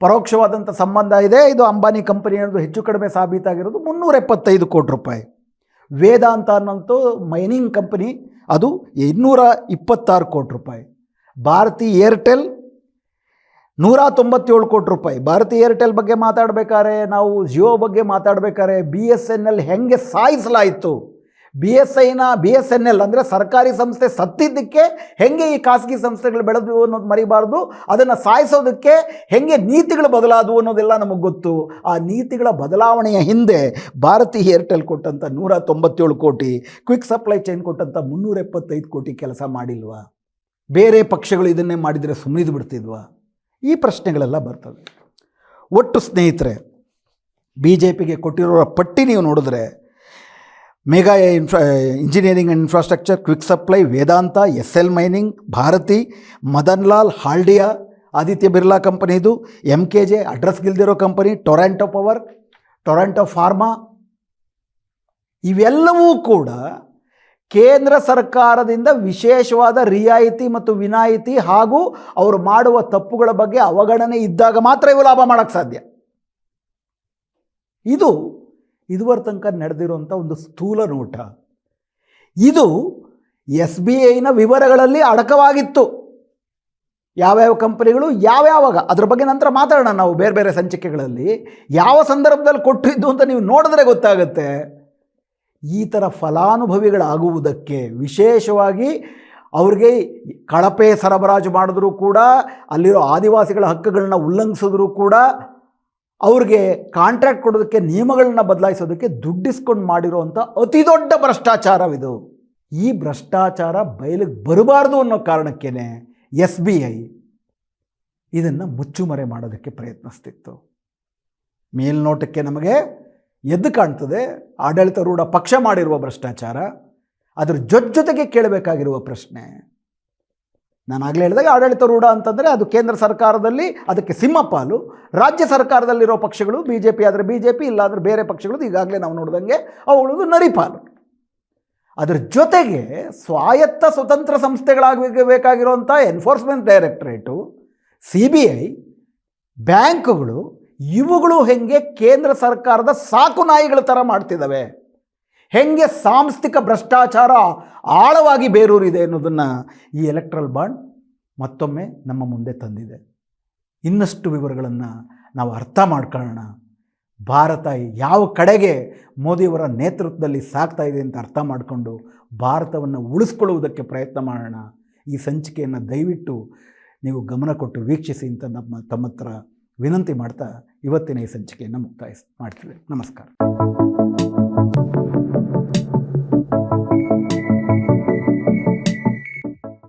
ಪರೋಕ್ಷವಾದಂಥ ಸಂಬಂಧ ಇದೆ. ಇದು ಅಂಬಾನಿ ಕಂಪನಿ ಅನ್ನೋದು ಹೆಚ್ಚು ಕಡಿಮೆ ಸಾಬೀತಾಗಿರೋದು ಮುನ್ನೂರ ಎಪ್ಪತ್ತೈದು ಕೋಟಿ ರೂಪಾಯಿ. ವೇದಾಂತ ಅನ್ನೋಂಥ ಮೈನಿಂಗ್ ಕಂಪನಿ, ಅದು ಇನ್ನೂರ ಇಪ್ಪತ್ತಾರು ಕೋಟಿ ರೂಪಾಯಿ. ಭಾರತಿ ಏರ್ಟೆಲ್ ನೂರ ತೊಂಬತ್ತೇಳು ಕೋಟಿ ರೂಪಾಯಿ. ಭಾರತಿ ಏರ್ಟೆಲ್ ಬಗ್ಗೆ ಮಾತಾಡಬೇಕಾದ್ರೆ, ನಾವು ಜಿಯೋ ಬಗ್ಗೆ ಮಾತಾಡಬೇಕಾದ್ರೆ ಬಿ ಎಸ್ ಎನ್ ಎಲ್ ಹೆಂಗೆ ಸಾಯಿಸಲಾಯಿತು? ಬಿ ಎಸ್ ಐನ ಬಿ ಎಸ್ ಎನ್ ಎಲ್ ಅಂದರೆ ಸರ್ಕಾರಿ ಸಂಸ್ಥೆ ಸತ್ತಿದ್ದಕ್ಕೆ ಹೆಂಗೆ ಈ ಖಾಸಗಿ ಸಂಸ್ಥೆಗಳು ಬೆಳೆದವು ಅನ್ನೋದು ಮರಿಬಾರ್ದು. ಅದನ್ನು ಸಾಯಿಸೋದಕ್ಕೆ ಹೆಂಗೆ ನೀತಿಗಳು ಬದಲಾದವು ಅನ್ನೋದೆಲ್ಲ ನಮಗೆ ಗೊತ್ತು. ಆ ನೀತಿಗಳ ಬದಲಾವಣೆಯ ಹಿಂದೆ ಭಾರತಿ ಏರ್ಟೆಲ್ ಕೊಟ್ಟಂಥ ನೂರ ತೊಂಬತ್ತೇಳು ಕೋಟಿ, ಕ್ವಿಕ್ ಸಪ್ಲೈ ಚೈನ್ ಕೊಟ್ಟಂಥ ಮುನ್ನೂರ ಎಪ್ಪತ್ತೈದು ಕೋಟಿ ಕೆಲಸ ಮಾಡಿಲ್ವಾ? ಬೇರೆ ಪಕ್ಷಗಳು ಇದನ್ನೇ ಮಾಡಿದರೆ ಸುಮ್ಮನಿದು ಬಿಡ್ತಿದ್ವಾ? ಈ ಪ್ರಶ್ನೆಗಳೆಲ್ಲ ಬರ್ತವೆ. ಒಟ್ಟು ಸ್ನೇಹಿತರೆ ಬಿ ಜೆ ಪಿಗೆ ಕೊಟ್ಟಿರೋ ಪಟ್ಟಿ ನೀವು ನೋಡಿದ್ರೆ mega infra engineering and infrastructure quick supply Vedanta S L mining Bharti Madanlal Haldia Aditya Birla ಕಂಪನಿದು M K J address ಗಿಲ್ದಿರೋ company Torrent power Torrent pharma ಇವೆಲ್ಲವೂ ಕೂಡ ಕೇಂದ್ರ ಸರ್ಕಾರದಿಂದ ವಿಶೇಷವಾದ ರಿಯಾಯಿತಿ ಮತ್ತು ವಿನಾಯಿತಿ ಹಾಗೂ ಅವರು ಮಾಡುವ ತಪ್ಪುಗಳ ಬಗ್ಗೆ ಅವಗಣನೆ ಇದ್ದಾಗ ಮಾತ್ರ ಇವು ಲಾಭ ಮಾಡೋಕ್ಕೆ ಸಾಧ್ಯ. ಇದು ಇದುವರ ತನಕ ನಡೆದಿರುವಂಥ ಒಂದು ಸ್ಥೂಲ ನೋಟ. ಇದು ಎಸ್ ಬಿ ಐನ ವಿವರಗಳಲ್ಲಿ ಅಡಕವಾಗಿತ್ತು. ಯಾವ್ಯಾವ ಕಂಪನಿಗಳು, ಯಾವ್ಯಾವಾಗ? ಅದ್ರ ಬಗ್ಗೆ ನಂತರ ಮಾತಾಡೋಣ ನಾವು ಬೇರೆ ಬೇರೆ ಸಂಚಿಕೆಗಳಲ್ಲಿ. ಯಾವ ಸಂದರ್ಭದಲ್ಲಿ ಕೊಟ್ಟಿದ್ದು ಅಂತ ನೀವು ನೋಡಿದ್ರೆ ಗೊತ್ತಾಗುತ್ತೆ. ಈ ಥರ ಫಲಾನುಭವಿಗಳಾಗುವುದಕ್ಕೆ ವಿಶೇಷವಾಗಿ ಅವ್ರಿಗೆ ಕಳಪೆ ಸರಬರಾಜು ಮಾಡಿದ್ರೂ ಕೂಡ, ಅಲ್ಲಿರೋ ಆದಿವಾಸಿಗಳ ಹಕ್ಕುಗಳನ್ನ ಉಲ್ಲಂಘಿಸಿದ್ರೂ ಕೂಡ ಅವ್ರಿಗೆ ಕಾಂಟ್ರಾಕ್ಟ್ ಕೊಡೋದಕ್ಕೆ ನಿಯಮಗಳನ್ನ ಬದಲಾಯಿಸೋದಕ್ಕೆ ದುಡ್ಡಿಸ್ಕೊಂಡು ಮಾಡಿರೋವಂಥ ಅತಿ ದೊಡ್ಡ ಭ್ರಷ್ಟಾಚಾರವಿದು. ಈ ಭ್ರಷ್ಟಾಚಾರ ಬಯಲಿಗೆ ಬರಬಾರ್ದು ಅನ್ನೋ ಕಾರಣಕ್ಕೇ ಎಸ್ ಬಿ ಐ ಇದನ್ನು ಮುಚ್ಚುಮರೆ ಮಾಡೋದಕ್ಕೆ ಪ್ರಯತ್ನಿಸ್ತಿತ್ತು. ಮೇಲ್ನೋಟಕ್ಕೆ ನಮಗೆ ಎದ್ದು ಕಾಣ್ತದೆ, ಆಡಳಿತಾರೂಢ ಪಕ್ಷ ಮಾಡಿರುವ ಭ್ರಷ್ಟಾಚಾರ, ಅದರ ಜೊತೆಗೆ ಕೇಳಬೇಕಾಗಿರುವ ಪ್ರಶ್ನೆ ನಾನು ಆಗಲೇ ಹೇಳಿದಾಗ ಆಡಳಿತಾರೂಢ ಅಂತಂದರೆ ಅದು ಕೇಂದ್ರ ಸರ್ಕಾರದಲ್ಲಿ ಅದಕ್ಕೆ ಸಿಂಹಪಾಲು ರಾಜ್ಯ ಸರ್ಕಾರದಲ್ಲಿರೋ ಪಕ್ಷಗಳು ಬಿ ಜೆ ಪಿ ಆದರೆ ಬಿ ಜೆ ಪಿ ಇಲ್ಲಾಂದರೆ ಬೇರೆ ಪಕ್ಷಗಳು ಈಗಾಗಲೇ ನಾವು ನೋಡಿದಂಗೆ ಅವುಗಳದು ನರಿಪಾಲು ಅದರ ಜೊತೆಗೆ ಸ್ವಾಯತ್ತ ಸ್ವತಂತ್ರ ಸಂಸ್ಥೆಗಳಾಗಬೇಕಾಗಿರುವಂಥ enforcement directorate, C B I, ಬ್ಯಾಂಕುಗಳು ಇವುಗಳು ಹೆಂಗೆ ಕೇಂದ್ರ ಸರ್ಕಾರದ ಸಾಕು ನಾಯಿಗಳ ಥರ ಮಾಡ್ತಿದ್ದಾವೆ. ಹೆಂಗೆ ಸಾಂಸ್ಥಿಕ ಭ್ರಷ್ಟಾಚಾರ ಆಳವಾಗಿ ಬೇರೂರಿದೆ ಅನ್ನೋದನ್ನು ಈ ಎಲೆಕ್ಟ್ರಲ್ ಬಾಂಡ್ ಮತ್ತೊಮ್ಮೆ ನಮ್ಮ ಮುಂದೆ ತಂದಿದೆ. ಇನ್ನಷ್ಟು ವಿವರಗಳನ್ನು ನಾವು ಅರ್ಥ ಮಾಡ್ಕೊಳ್ಳೋಣ. ಭಾರತ ಯಾವ ಕಡೆಗೆ ಮೋದಿಯವರ ನೇತೃತ್ವದಲ್ಲಿ ಸಾಗ್ತಾ ಇದೆ ಅಂತ ಅರ್ಥ ಮಾಡಿಕೊಂಡು ಭಾರತವನ್ನು ಉಳಿಸ್ಕೊಳ್ಳುವುದಕ್ಕೆ ಪ್ರಯತ್ನ ಮಾಡೋಣ. ಈ ಸಂಚಿಕೆಯನ್ನು ದಯವಿಟ್ಟು ನೀವು ಗಮನ ಕೊಟ್ಟು ವೀಕ್ಷಿಸಿ ಅಂತ ನಮ್ಮ ತಮ್ಮ ಹತ್ರ ವಿನಂತಿ ಮಾಡ್ತಾ ಇವತ್ತಿನ ಈ ಸಂಚಿಕೆಯನ್ನು ಮುಕ್ತಾಯ ಮಾಡ್ತೀವಿ. ನಮಸ್ಕಾರ.